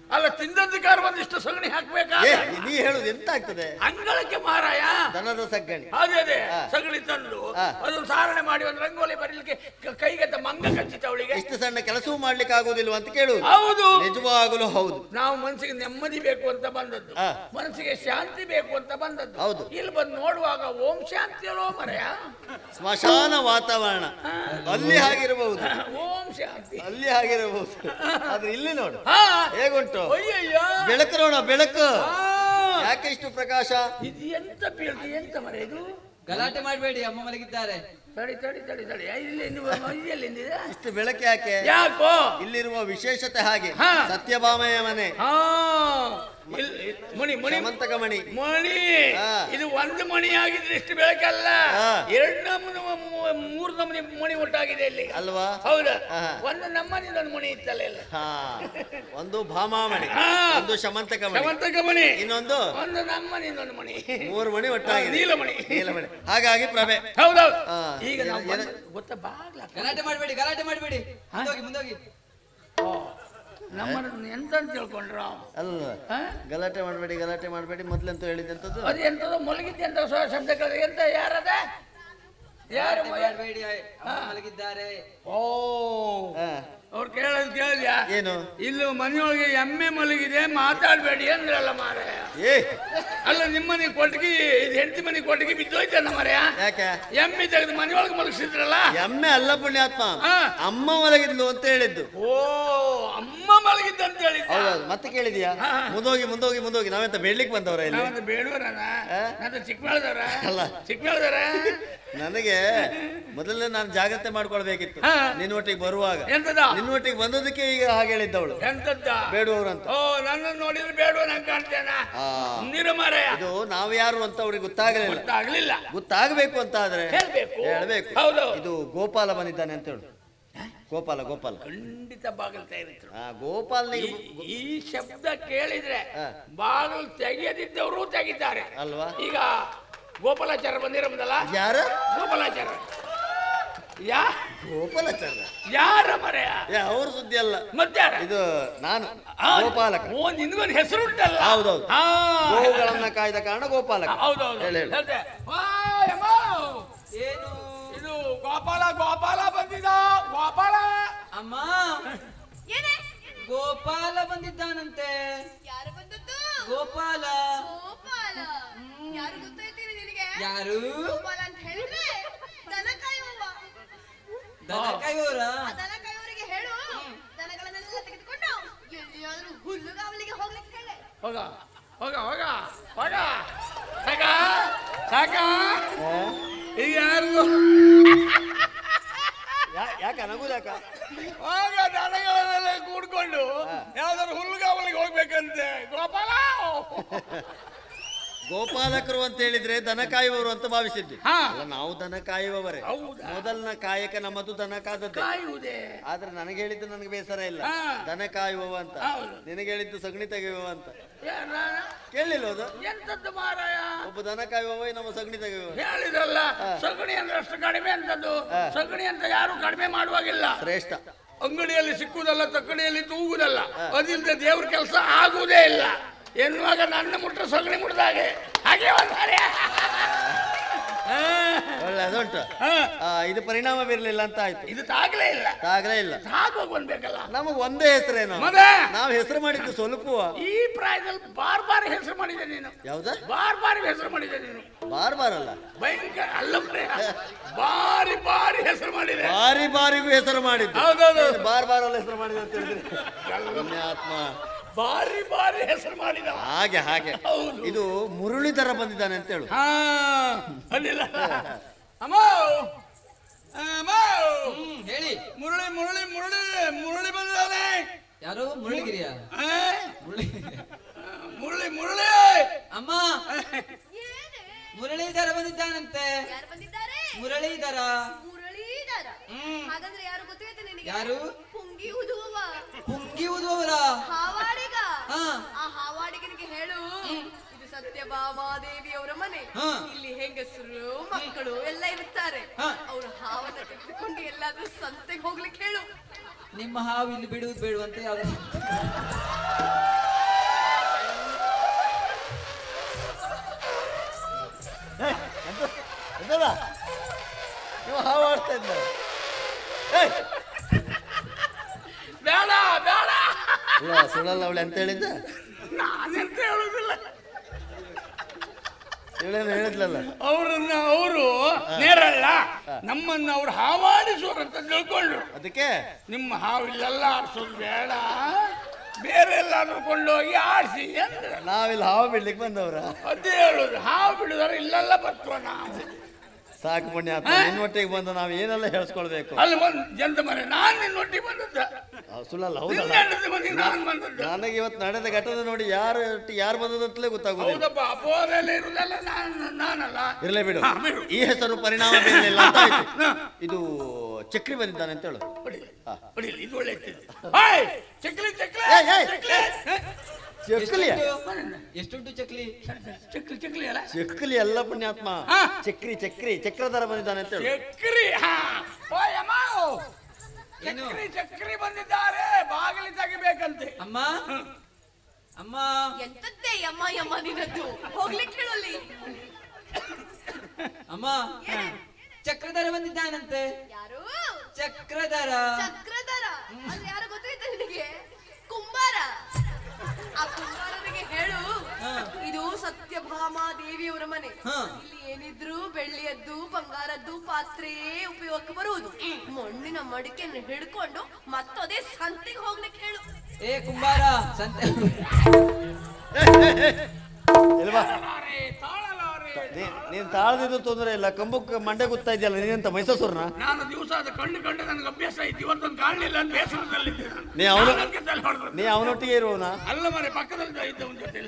ಅಲ್ಲ ತಿಂದದ್ದಕ್ಕಾರ ಒಂದಿಷ್ಟು ಸಗಣಿ ಹಾಕ್ಬೇಕಾ?
ನೀ ಹೇಳುದು ಎಂತ ಆಗ್ತದೆ?
ಅಂಗಳಕ್ಕೆ ಮಾರಾಯ.
ದನದ ಸಗಣಿ
ಅದೇ. ಅದೇ. ಸಗಣಿ ತಂದು. ಅದೊಂದು ಸಾರಣೆ ಮಾಡಿ ಒಂದು ರಂಗೋಲಿ ಬರೀಲಿಕ್ಕೆ ಕೈಗೆ ಮಂಗ ಕಚ್ಚಿತ ಅವಳಿಗೆ.
ಇಷ್ಟು ಸಣ್ಣ ಕೆಲಸವೂ ಮಾಡ್ಲಿಕ್ಕೆ ಆಗುದಿಲ್ವ ಅಂತ ಕೇಳುವುದು
ಹೌದು.
ನಿಜವಾಗಲೂ ಹೌದು.
ನಾವು ಮನಸ್ಸಿಗೆ ನೆಮ್ಮದಿ ಬೇಕು ಅಂತ ಬಂದದ್ದು. ಮನಸ್ಸಿಗೆ ಶಾಂತಿ ಬೇಕು ಅಂತ ಬಂದದ್ದು.
ಹೌದು.
ಇಲ್ಲಿ ಬಂದು ನೋಡುವಾಗ ಓಂ ಶಾಂತಿ ಅಲೋ ಮರೆಯ?
ಸ್ಮಶಾನ ವಾತಾವರಣ. ಅಲ್ಲಿ ಹಾಗಿರಬಹುದು.
ಓಂ ಶಾಂತಿ.
ಅಲ್ಲಿ ಹಾಗಿರಬಹುದು. ಆದ್ರೆ ಇಲ್ಲಿ ನೋಡು. ಹೇಗುಂಟು?
ಅಯ್ಯಯ್ಯ.
ಬೆಳಕು ನೋಡ ಬೆಳಕು. ಯಾಕೆ ಇಷ್ಟು ಪ್ರಕಾಶ?
ಇದು ಎಂತ ಬೀಳ್ತಿ ಎಂತ ಮರೆ ಇದು?
ಗಲಾಟೆ ಮಾಡಬೇಡಿ ಅಮ್ಮ ಮಲಗಿದ್ದಾರೆ.
ತಡಿ ತಡಿ ತಡಿ ತಡಿ. ಇಲ್ಲಿ ನೀವು
ಇಷ್ಟು ಬೆಳಕೆ ಯಾಕೆ?
ಯಾಕೋ?
ಇಲ್ಲಿರುವ ವಿಶೇಷತೆ ಹಾಗೆ.
ಹಾ.
ಸತ್ಯಭಾಮೆಯ ಮನೆ.
ಹಾ. ಮಣಿ ಮಣಿ
ಮಂತಕ ಮಣಿ.
ಮಣಿ ಇದು ಒಂದು ಮಣಿ ಆಗಿದ್ರೆ ಇಷ್ಟು ಬೆಳಕಲ್ಲ. ಎರಡು ನಮೂನಿ ಮೂ- ಮೂರು ನಮೂನಿ ಮಣಿ ಒಟ್ಟಾಗಿದೆ ಇಲ್ಲಿ.
ಅಲ್ವಾ?
ಹೌದಾ. ಒಂದು ನಮ್ಮನಿಂದ ಒಂದು ಮಣಿ ಇತ್ತಲ್ಲ ಇಲ್ಲ.
ಹಾ. ಒಂದು ಭಾಮಾಮಣಿ
ಹಾ.
ಒಂದು ಶಮಂತಕ ಮಣಿ.
ಶಮಂತಕ ಮಣಿ.
ಇನ್ನೊಂದು?
ಒಂದು ನಮ್ಮ ಒಂದು ಮಣಿ
ಮೂರು ಮಣಿ ಒಟ್ಟಾಗಿದೆ.
ನೀಲಮಣಿ
ನೀಲಮಣಿ ಹಾಗಾಗಿ ಪ್ರಭೆ.
ಹೌದೌದು ಈಗ ನಾವು ಗೊತ್ತಾ ಬಾಗ್ಲ
ಗಲಾಟೆ ಮಾಡಬೇಡಿ ಗಲಾಟೆ ಮಾಡಬೇಡಿ. ಮುಂದೋಗಿ ಮುಂದೋಗಿ.
ನಮ್ಮನ್ನ ಎಂತ ಅಂತ ತಿಳ್ಕೊಂಡ್ರ?
ಅಲ್ಲ ಗಲಾಟೆ ಮಾಡಬೇಡಿ ಗಲಾಟೆ ಮಾಡಬೇಡಿ. ಮೊದ್ಲಂತೂ ಹೇಳಿದಂತದ್ದು
ಅದು. ಎಂತದೋ ಮಲಗಿದ್ದೆ ಅಂತ ಸ- ಶಬ್ದ ಕೇಳಿದ್ರೆ ಎಂತ ಯಾರದ? ಯಾರು
ಮಾಡಬೇಡಿ ಅಮ್ಮ ಮಲಗಿದ್ದಾರೆ.
ಓ.
ಹಾ.
ಅವ್ರು ಕೇಳೋದ್ ಕೇಳಿದ್ಯಾ
ಏನು?
ಇಲ್ಲಿ ಮನೆಯೊಳಗೆ ಎಮ್ಮೆ ಮಲಗಿದೆ ಮಾತಾಡಬೇಡಿ ಅಂದ್ರಲ್ಲ ಮಾರಾಯ.
ಏ!
ಅಲ್ಲ ನಿಮ್ಮ ಮನೆ ಕೊಟ್ಟಿಗೆ ಇದು ಹೆಂಡತಿ ಮನೆ ಕೊಟ್ಟಿಗೆ ಬಿದ್ದೋಯ್ತಲ್ಲ ಮಾರಾಯ?
ಯಾಕೆ?
ಎಮ್ಮೆ ತೆಗೆದು ಮನೆಯೊಳಗೆ ಮಲಗಿಸಿದ್ರಲ್ಲ?
ಎಮ್ಮೆ ಅಲ್ಲ ಪುಣ್ಯಾತ್ಮ.
ಹಾ.
ಅಮ್ಮ ಮಲಗಿದ್ಲು ಅಂತ ಹೇಳಿದ್ದು.
ಓ ಅಮ್ಮ ಮಲಗಿದ್ದ ಅಂತ
ಹೌದೌದು. ಮತ್ತೆ ಕೇಳಿದ್ಯಾ?
ಹಾ, ಹಾ.
ಮುಂದೋಗಿ ಮುಂದೋಗಿ ಮುಂದೋಗಿ. ನಾವೆಂತ ಬೇಡ್ಲಿಕ್ಕೆ ಬಂದವರ ಇಲ್ಲಿ?
ನಾವಂತ ಬೇಡವರನ
ಆ?
ನಂದು ಚಿಕ್ಕಬಳ್ಳದವ್ರ
ಅಲ್ಲ.
ಚಿಕ್ಕಬಳ್ಳದವ್ರ
ನನಗೆ ಮೊದಲೇ ನಾನು ಜಾಗ್ರತೆ ಮಾಡ್ಕೊಳ್ಬೇಕಿತ್ತು.
ಹಾ.
ನಿನ್ನೊಟ್ಟಿಗೆ ಬರುವಾಗ.
ಎಂತದ?
ನಿನ್ನೊಟ್ಟಿಗೆ ಬಂದದಕ್ಕೆ ಈಗ ಹಾಗೆ ಹೇಳಿದ್ದವಳು.
ಎಂತದ್ದ?
ಬೇಡುವವರು ಅಂತ
ಓ ನನ್ನನ್ನು ನೋಡಿದ್ರೆ ಬೇಡುವ ನಂಗೆ ಕಾಣ್ತೇನ?
ಇದು ನಾವು ಯಾರು ಅಂತ ಅವ್ರಿಗೆ ಗೊತ್ತಾಗಲಿಲ್ಲ.
ಗೊತ್ತಾಗ್ಲಿಲ್ಲ.
ಗೊತ್ತಾಗಬೇಕು ಅಂತ ಆದ್ರೆ
ಹೇಳ್ಬೇಕು.
ಹೇಳ್ಬೇಕು.
ಹೌದು.
ಇದು ಗೋಪಾಲ ಬಂದಿದ್ದಾನೆ ಅಂತ ಹೇಳು. ಗೋಪಾಲ ಗೋಪಾಲ.
ಖಂಡಿತ ಬಾಗಿಲು ತೆಗೆದಿದ್ರು.
ಆ ಗೋಪಾಲನಿಗೆ
ಈ ಶಬ್ದ ಕೇಳಿದ್ರೆ
ಬಾಗಲ್
ಬಾಗಿಲು ತೆಗೆಯದಿದ್ದವರು ತೆಗಿತಾರೆ.
ಅಲ್ವಾ?
ಈಗ ಗೋಪಾಲಾಚಾರ ಬಂದಿರಬಹುದಲ್ಲ
ಯಾರು?
ಗೋಪಾಲಾಚಾರ ಯಾ
ಗೋಪಾಲಾಚಾರ್ಯ.
ಯಾರ ಮರೆಯ?
ಏ ಅವ್ರ ಸುದ್ದಿ ಅಲ್ಲ.
ಮತ್ತಾರ?
ಇದು ನಾನು
ಆ,
ಗೋಪಾಲಕ.
ಓ ನಿನ್ಗೊಂದು ಹೆಸರು ಉಂಟಲ್ಲ
ಹೌದೌದು.
ಹಾ.
ಗೋವುಗಳನ್ನ ಕಾಯ್ದ ಕಾರಣ ಗೋಪಾಲಕ.
ಹೌದೌದು.
ಹೇಳಿ ಹೇಳಿ.
ಹೇಳ್ತೆ. ವಾ, ಯಮ್ಮ.
ಏನು?
ಇದು ಗೋಪಾಲ ಗೋಪಾಲ ಬಂದಿದ. ಗೋಪಾಲ.
ಅಮ್ಮ.
ಏನೇ?
ಗೋಪಾಲ ಬಂದಿದ್ದಾನಂತೆ.
ಯಾರು ಬಂದದ್ದು?
ಗೋಪಾಲ.
ಗೋಪಾಲ. ಯಾರು ಗೊತ್ತಾಯ್ತೀರಿ ನಿನಗೆ?
ಯಾರು?
ಗೋಪಾಲ ಅಂತ ಹೇಳಿದ್ರೆ ದನ
ಕಾಯೋರ
ಆ ದನ ಕಾಯುವವರಿಗೆ ಹೇಳು. ದನಗಳನ್ನೆಲ್ಲ ತೆಗೆದುಕೊಂಡು ಎಲ್ಲಿಯಾದ್ರೂ ಹುಲ್ಲುಗಾವಲಿಗೆ ಹೋಗ್ಲಿಕ್ಕೆ ಹೇಳೆ.
ಹೋಗ ಹೋಗ ಹೋಗ ಹೋಗ. ಸಾಕ ಸಾಕ. ಈಗ ಯಾರು
ಯಾಕ ನಗುದಾಕ
ಆಗ ದನಗಳನ್ನೆಲ್ಲ ಕೂಡ್ಕೊಂಡು ಯಾವ್ದಾದ್ರು ಹುಲ್ಲುಗಾವಲಿಗೆ ಹೋಗ್ಬೇಕಂತೆ. ಗೋಪಾಲ!
ಗೋಪಾಲಕರು ಅಂತ ಹೇಳಿದ್ರೆ ದನ ಕಾಯುವವರು ಅಂತ ಭಾವಿಸಿದ್ವಿ. ಅಲ್ಲ ನಾವು ದನ ಕಾಯುವವರೇ? ಮೊದಲನ ಕಾಯಕ ನಮ್ಮದು ದನ ಕಾದದ್ದೇ. ಆದ್ರೆ ನನಗೆ ಹೇಳಿದ್ದು ನನಗೆ ಬೇಸರ ಇಲ್ಲ. ದನ ಕಾಯುವವ ಅಂತ. ನಿನಗೆ ಹೇಳಿದ್ದು ಸಗಣಿ ತೆಗೆಯುವ ಅಂತ? ಕೇಳಿಲ್ಲ ಅದು?
ಎಂತದ್ದು ಮಾರಾಯ?
ಒಬ್ಬ ದನ ಕಾಯುವವ ನಮ್ಮ ಸಗಣಿ ತೆಗೆಯುವ
ಹೇಳಿದಲ್ಲ ಸಗಣಿ ಅಂದ್ರೆ ಅಷ್ಟು ಕಡಿಮೆ ಅಂತದ್ದು ಸಗಣಿ ಅಂತ ಯಾರು ಕಡಿಮೆ ಮಾಡುವಾಗಿಲ್ಲ.
ಶ್ರೇಷ್ಠ.
ಅಂಗಡಿಯಲ್ಲಿ ಸಿಕ್ಕುವುದಲ್ಲ ತಕ್ಕಡಿಯಲ್ಲಿ ತೂಗುದಲ್ಲ ಅದಿಲ್ಲದೆ ದೇವ್ರ ಕೆಲಸ ಆಗುವುದೇ ಇಲ್ಲ. ಎನ್ನುವಾಗ ನನ್ನ ಮುಟ್ಟ ಸೊಗಣಿ ಮುಟ್ದಾಗೆ ಹಾಗೆ. ಒಂದ್ಸಾರಿ
ಒಳ್ಳೆ ಅದುಂಟು. ಆ, ಇದು ಪರಿಣಾಮ ಬೀರ್ಲಿಲ್ಲ ಅಂತ ಆಯ್ತು.
ಇದು ತಾಗ್ಲೇ ಇಲ್ಲ.
ತಾಗ್ಲೇ ಇಲ್ಲ.
ತಾಗೋಗ್ ಬಂದ್ಬೇಕಲ್ಲ.
ನಮಗ್ ಒಂದೇ ಹೆಸರೇನು?
ನಾವ್
ನಾವು ಹೆಸರು ಮಾಡಿದ್ದು ಸ್ವಲ್ಪ
ಈ ಪ್ರಾಯದಲ್ಲಿ ಬಾರ್ ಬಾರ್ ಹೆಸರು ಮಾಡಿದೆ ನೀನು.
ಯಾವ್ದ?
ಬಾರ್ ಬಾರಿ ಹೆಸರು ಮಾಡಿದೆ ನೀನು.
ಬಾರ್ ಬಾರಲ್ಲ
ಭಯಂಕರ ಅಲ್ಲ. ಬಾರಿ ಬಾರಿ ಹೆಸರು ಮಾಡಿದೆ.
ಬಾರಿ ಬಾರಿಗೂ ಹೆಸರು ಮಾಡಿದ್ದು. ಬಾರ್ ಬಾರ್ ಅಲ್ಲ ಹೆಸರು ಮಾಡಿದೆ ಅಂತ ಹೇಳಿದ್ರೆ. ಪುಣ್ಯಾತ್ಮ.
ಬಾರಿ ಬಾರಿ ಹೆಸರು ಮಾಡಿದ.
ಹಾಗೆ ಹಾಗೆ.
ಹೌದು.
ಇದು ಮುರುಳಿಧರ ಬಂದಿದ್ದಾನೆ ಅಂತ ಹೇಳು.
ಹಾ ಅಲ್ಲಿಲ್ಲ. ಅಮ್ಮ ಅಮ್ಮ.
ಹೇಳಿ.
ಮುರುಳಿ ಮುರುಳಿ ಮುರುಳಿ ಮುರುಳಿ ಬಂದಿದ್ದಾನೆ.
ಯಾರು? ಮುರುಳಿಗಿರಿಯ?
ಮುರುಳಿ
ಮುರುಳಿ.
ಮುರುಳಿ ಮುರಳಿ.
ಅಮ್ಮ.
ಏನೇ?
ಮುರಳೀಧರ ಬಂದಿದ್ದಾನಂತೆ.
ಯಾರು ಬಂದಿದ್ದಾರೆ?
ಮುರಳೀಧರ.
ಮುರಳೀಧರ ಹಾಗಂದ್ರೆ ಯಾರು ಗೊತ್ತೈತೆ ನಿನಗೆ?
ಯಾರು?
ಪುಂಗಿ ಉದುವವ.
ಪುಂಗಿ ಊದುವವರ
ಹಾವಾಡಿಗ.
ಹಾ.
ಆ ಹಾವಾಡಿಗನಿಗೆ ಹೇಳು. ಇದು ಸತ್ಯಭಾಮಾದೇವಿ ಅವರ ಮನೆ. ಇಲ್ಲಿ ಹೆಂಗಸರು ಮಕ್ಕಳು ಎಲ್ಲ ಇರುತ್ತಾರೆ. ಅವರು ಹಾವನ್ನ ತೆಗೆದುಕೊಂಡು ಎಲ್ಲಾದ್ರೂ ಸಂತೆಗೆ ಹೋಗ್ಲಿಕ್ಕೆ ಹೇಳು.
ನಿಮ್ಮ ಹಾವು ಇಲ್ಲಿ ಬಿಡುವುದು ಬೇಡುವಂತೆ ಯಾವ್ದು?
ಎಂತದ? ನೀವು ಹಾವು ಆಡ್ತಾ ಇದ್ದ!
ಬೇಡ ಬೇಡ.
ಇಲ್ಲ ಸುಳ್ಳಲ್ಲ ಅವಳು ಎಂತ ಹೇಳಿದ್ದ?
ನಾನೆಂತ ಹೇಳುದಿಲ್ಲ.
ಇವಳೇನು ಹೇಳಿದ್ಲಲ್ಲ?
ಅವರನ್ನ ಅವರು ನೇರಲ್ಲ ನಮ್ಮನ್ನ ಅವ್ರು ಹಾವಾಡಿಸೋರಂತ ತಿಳ್ಕೊಂಡ್ರು.
ಅದಕ್ಕೆ?
ನಿಮ್ಮ ಹಾವು ಇಲ್ಲೆಲ್ಲ ಆಡ್ಸೋದು ಬೇಡ. ಬೇರೆ ಎಲ್ಲಾದ್ರೂ ಕೊಂಡೋಗಿ ಆಡಿಸಿ ಅಂದ್ರೆ
ನಾವಿಲ್ಲಿ ಹಾವು ಬಿಡ್ಲಿಕ್ಕೆ ಬಂದವ್ರ?
ಅದೇ ಹೇಳೋದು ಹಾವು ಬಿಡುದಾರೆ ಇಲ್ಲೆಲ್ಲ ಬರ್ತವ ನಾವು.
ಸಾಕು ಪುಣ್ಯ. ನಿನ್ನೊಟ್ಟಿಗೆ ಬಂದು ನಾವು ಏನೆಲ್ಲ ಹೇಳ್ಸ್ಕೊಳ್ಬೇಕು?
ಅಲ್ಲಿ ಬಂದು ಜಂತ ಮನೆ ನಾನು ನಿನ್ನೊಟ್ಟಿಗೆ ಬಂದದ್ದ.
ಸುಳ್ಳಲ್ಲ ಹೌದಲ್ಲ?
ನಾನು ಬಂದದ್ದು.
ನನಗೆ ಇವತ್ತು ನಡೆದ ಘಟನೆ ನೋಡಿ ಯಾರು ಯಾರು ಬಂದದಂತಲೇ ಅಂತಲೇ
ಹೌದಪ್ಪ ಅಪೋದೆಲ್ಲ ಇರುದಲ್ಲ ನಾನು ನಾನಲ್ಲ.
ಇರಲೇ ಬಿಡು. ಈ ಹೆಸರು ಪರಿಣಾಮ ಬೀರಲಿಲ್ಲ ಅಂತ ಆಯ್ತು. ಇದು ಚಕ್ರಿ ಬಂದಿದ್ದಾನೆ ಅಂತ ಹೇಳು.
ಹೊಡಿಲಿ. ಹೊಡಿಲಿ ಇದು ಒಳ್ಳೆ ಇರ್ತದೆ. ಚಕ್ರಿ ಚಕ್ಲಿ ಚಕ್ಲಿ
ಏಯ್, ಏಯ್.
ಚಕ್ಲಿ.
ಚಕ್ಲಿಯ
ಎಷ್ಟುಂಟು? ಚಕ್ಲಿ?
ಚಕ್ಲಿ ಚಕ್ಲಿ ಅಲ್ಲ?
ಚಕ್ಲಿ ಎಲ್ಲ ಪುಣ್ಯಾತ್ಮ. ಚಕ್ರಿ ಚಕ್ರಿ ಚಕ್ರಧರ ಬಂದಿದ್ದಾನೆ ಅಂತ ಹೇಳು.
ಚಕ್ರಿ ಅಮ್ಮ. ಚಕ್ರಿ ಚಕ್ರಿ ಬಂದಿದ್ದಾರೆ. ಬಾಗಿಲಿ ತೆಗಿಬೇಕಂತೆ.
ಅಮ್ಮ? ಅಮ್ಮ?
ಎಂತದ್ದೇ ಯಮ್ಮ ಯಮ್ಮ ನಿನ್ನದ್ದು? ಹೋಗ್ಲಿಕ್ಕೆ ಕೇಳಲಿ
ಅಮ್ಮ? ಚಕ್ರಧರ ಬಂದಿದ್ದಾನಂತೆ.
ಯಾರು?
ಚಕ್ರಧರ.
ಚಕ್ರಧರ? ಅದು ಯಾರು ಗೊತ್ತಿದ್ದ ನಿನಗೆ? ಕುಂಬಾರ. ಆ ಕುಂಬಾರನಿಗೆ ಹೇಳು. ಇದು ಸತ್ಯಭಾಮಾ ದೇವಿಯವರ ಮನೆ ಇಲ್ಲಿ ಏನಿದ್ರು ಬೆಳ್ಳಿಯದ್ದು ಬಂಗಾರದ್ದು ಪಾತ್ರೆಯೇ ಉಪಯೋಗಕ್ಕೆ ಬರುವುದು ಮಣ್ಣಿನ ಮಡಿಕೆಯನ್ನು ಹಿಡ್ಕೊಂಡು ಮತ್ತದೇ ಸಂತೆಗೆ ಹೋಗ್ಲಿಕ್ಕೆ ಹೇಳು
ಏ ಕುಂಬಾರ ಸಂತೆ
ನೀನ್ ತಾಳ್ದಿದ್ದು ತೊಂದರೆ ಇಲ್ಲ ಕಂಬಕ್ಕೆ ಮಂಡೆ ಗೊತ್ತಾ ಇದೆಯಲ್ಲ ನೀನಂತ ಮೈಸೂರ್ನ?
ನಾನು ದಿವಸ ಅದು ಕಣ್ಣು ಕಂಡು ನನಗೆ ಅಭ್ಯಾಸ ಐತಿ ಇವತ್ತೊಂದು ಕಾಣಲಿಲ್ಲ ಅಂತ ಬೇಸರದಲ್ಲಿ.
ನೀ ಅವನು-. ನೀ ಅವನೊಟ್ಟಿಗೆ ಇರುವನ
ಅಲ್ಲ ಮರೆ ಪಕ್ಕದಲ್ಲಿ ಇದ್ದ ಅವನ ಜೊತೆ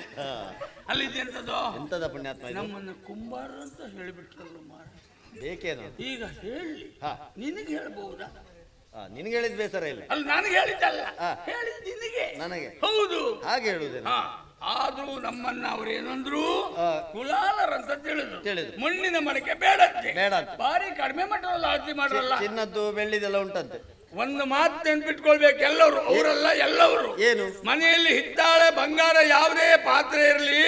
ಅಲ್ಲಿದ್ದೆ ಎಂತದ್ದು
ಎಂತದ ಪುಣ್ಯಾತ್ಮ
ನಮ್ಮನ್ನ ಕುಂಬಾರ ಅಂತ ಹೇಳಿಬಿಟ್ರಲ್ಲ ಮಾರ.
ಬೇಕೇನು?
ಈಗ ಹೇಳಿ.
ಹಾ.
ನಿನಗೆ ಹೇಳ್ಬಹುದಾ
ನಿನಗೆ ಹೇಳಿದ ಬೇಸರ ಇಲ್ಲ.
ಅಲ್ಲಿ ನನಗೆ ಹೇಳಿದ್ದಲ್ಲ. ಹೇಳಿದ ನಿನಗೆ.
ನನಗೆ.
ಹೌದು.
ಹಾಗೆ ಹೇಳುವುದೇನು?
ಆದ್ರೂ ನಮ್ಮನ್ನ ಅವ್ರೇನಂದ್ರು. ಕುಲಾಲರಂತ ತಿಳಿದು
ತಿಳಿದು
ಮಣ್ಣಿನ ಮಡಕೆ ಬೇಡಂತೆ
ಬೇಡ ಭಾರಿ
ಬಾರಿ ಕಡಿಮೆ ಮಟ್ಟದಲ್ಲಿ ಆರತಿ ಮಾಡಲ್ಲ
ಚಿನ್ನದ್ದು ಬೆಳ್ಳಿದೆಲ್ಲ ಉಂಟಂತೆ.
ಒಂದು ಮಾತು ನೆನ್ಪಿಟ್ಕೊಳ್ಬೇಕು ಎಲ್ಲವರು ಅವರೆಲ್ಲ ಎಲ್ಲವರು
ಏನು?
ಮನೆಯಲ್ಲಿ ಹಿತ್ತಾಳೆ ಬಂಗಾರ ಯಾವುದೇ ಪಾತ್ರೆ ಇರಲಿ.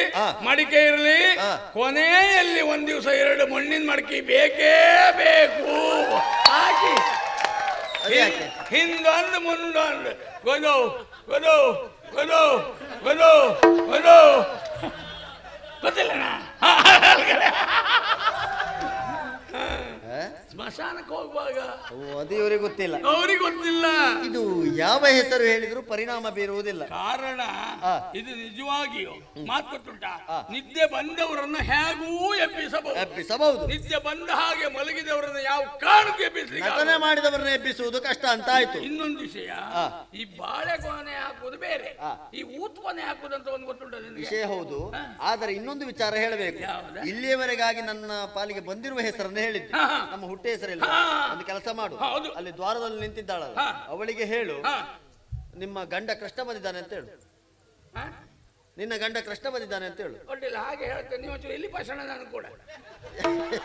ಮಡಿಕೆ ಇರಲಿ. ಕೊನೆಯಲ್ಲಿ ಒಂದ್ ದಿವಸ ಎರಡು ಮಣ್ಣಿನ ಮಡಿಕೆ ಬೇಕೇ ಬೇಕು. ಹಾಕಿ. ಹಿಂದೊಂದು ಮುಂದೊಂದು. ಗೊಂದು ಗೊದು. ಗೊದು ಗೊದು ಗೊದು ಗೊತ್ತಿಲ್ಲನಾ
ಆ?
ಸ್ಮಶಾನಕ್ಕೆ ಹೋಗುವಾಗ?
ಓ, ಅದು ಇವರಿಗೆ ಗೊತ್ತಿಲ್ಲ.
ಅವ್ರಿಗೆ ಗೊತ್ತಿಲ್ಲ.
ಇದು ಯಾವ ಹೆಸರು ಹೇಳಿದ್ರು ಪರಿಣಾಮ ಬೀರುವುದಿಲ್ಲ.
ಕಾರಣ
ಆ.
ಇದು ನಿಜವಾಗಿಯೂ ಮಾತು
ಕೊಟ್ಟುಂಟ.
ನಿದ್ದೆ ಬಂದವರನ್ನು ಹೇಗೂ ಎಬ್ಬಿಸಬಹುದು?
ಎಬ್ಬಿಸಬಹುದು.
ನಿದ್ದೆ ಬಂದ ಹಾಗೆ ಮಲಗಿದವರನ್ನು ಯಾವ ಕಾರಣಕ್ಕೆ ಎಬ್ಬಿಸಲಿಕ್ಕೆ
ನಟನೆ ಮಾಡಿದವರನ್ನ ಎಬ್ಬಿಸುವುದು ಕಷ್ಟ ಅಂತ ಆಯ್ತು.
ಇನ್ನೊಂದು ವಿಷಯ
ಆ.
ಈ ಬಾಳೆಗೊನೆ ಹಾಕುವುದು ಬೇರೆ.
ಆ.
ಈ ಊತ್ಪನೆ ಹಾಕುವುದಂತ ಅಂತ ಒಂದು ಗೊತ್ತುಂಟ ನಿನಗೆ?
ವಿಷಯ ಹೌದು. ಆದರೆ ಇನ್ನೊಂದು ವಿಚಾರ ಹೇಳಬೇಕು.
ಯಾವ್ದು?
ಇಲ್ಲಿಯವರೆಗಾಗಿ ನನ್ನ ಪಾಲಿಗೆ ಬಂದಿರುವ ಹೆಸರನ್ನು ಹೇಳಿದ್ದೆ.
ಹಾ, ಹಾ.
ನಮ್ಮ ಹುಟ್ಟೆ ಹೆಸರಿಲ್ಲ
ಹಾ.
ಒಂದು ಕೆಲಸ ಮಾಡು.
ಹೌದು.
ಅಲ್ಲಿ ದ್ವಾರದಲ್ಲಿ ನಿಂತಿದ್ದಾಳಲ್ಲ.
ಹಾ.
ಅವಳಿಗೆ ಹೇಳು
ಹಾ.
ನಿಮ್ಮ ಗಂಡ ಕೃಷ್ಣ ಬಂದಿದ್ದಾನೆ ಅಂತ ಹೇಳು.
ಹಾ?
ನಿನ್ನ ಗಂಡ ಕೃಷ್ಣ ಬಂದಿದ್ದಾನೆ ಅಂತ ಹೇಳು.
ಒಡ್ಡಿಲ್ಲ ಹಾಗೆ ಹೇಳ್ತೇನೆ ನೀವು ಒಂಚೂರು ಇಲ್ಲಿ ಭಾಷಣ ನಾನು ಕೂಡ.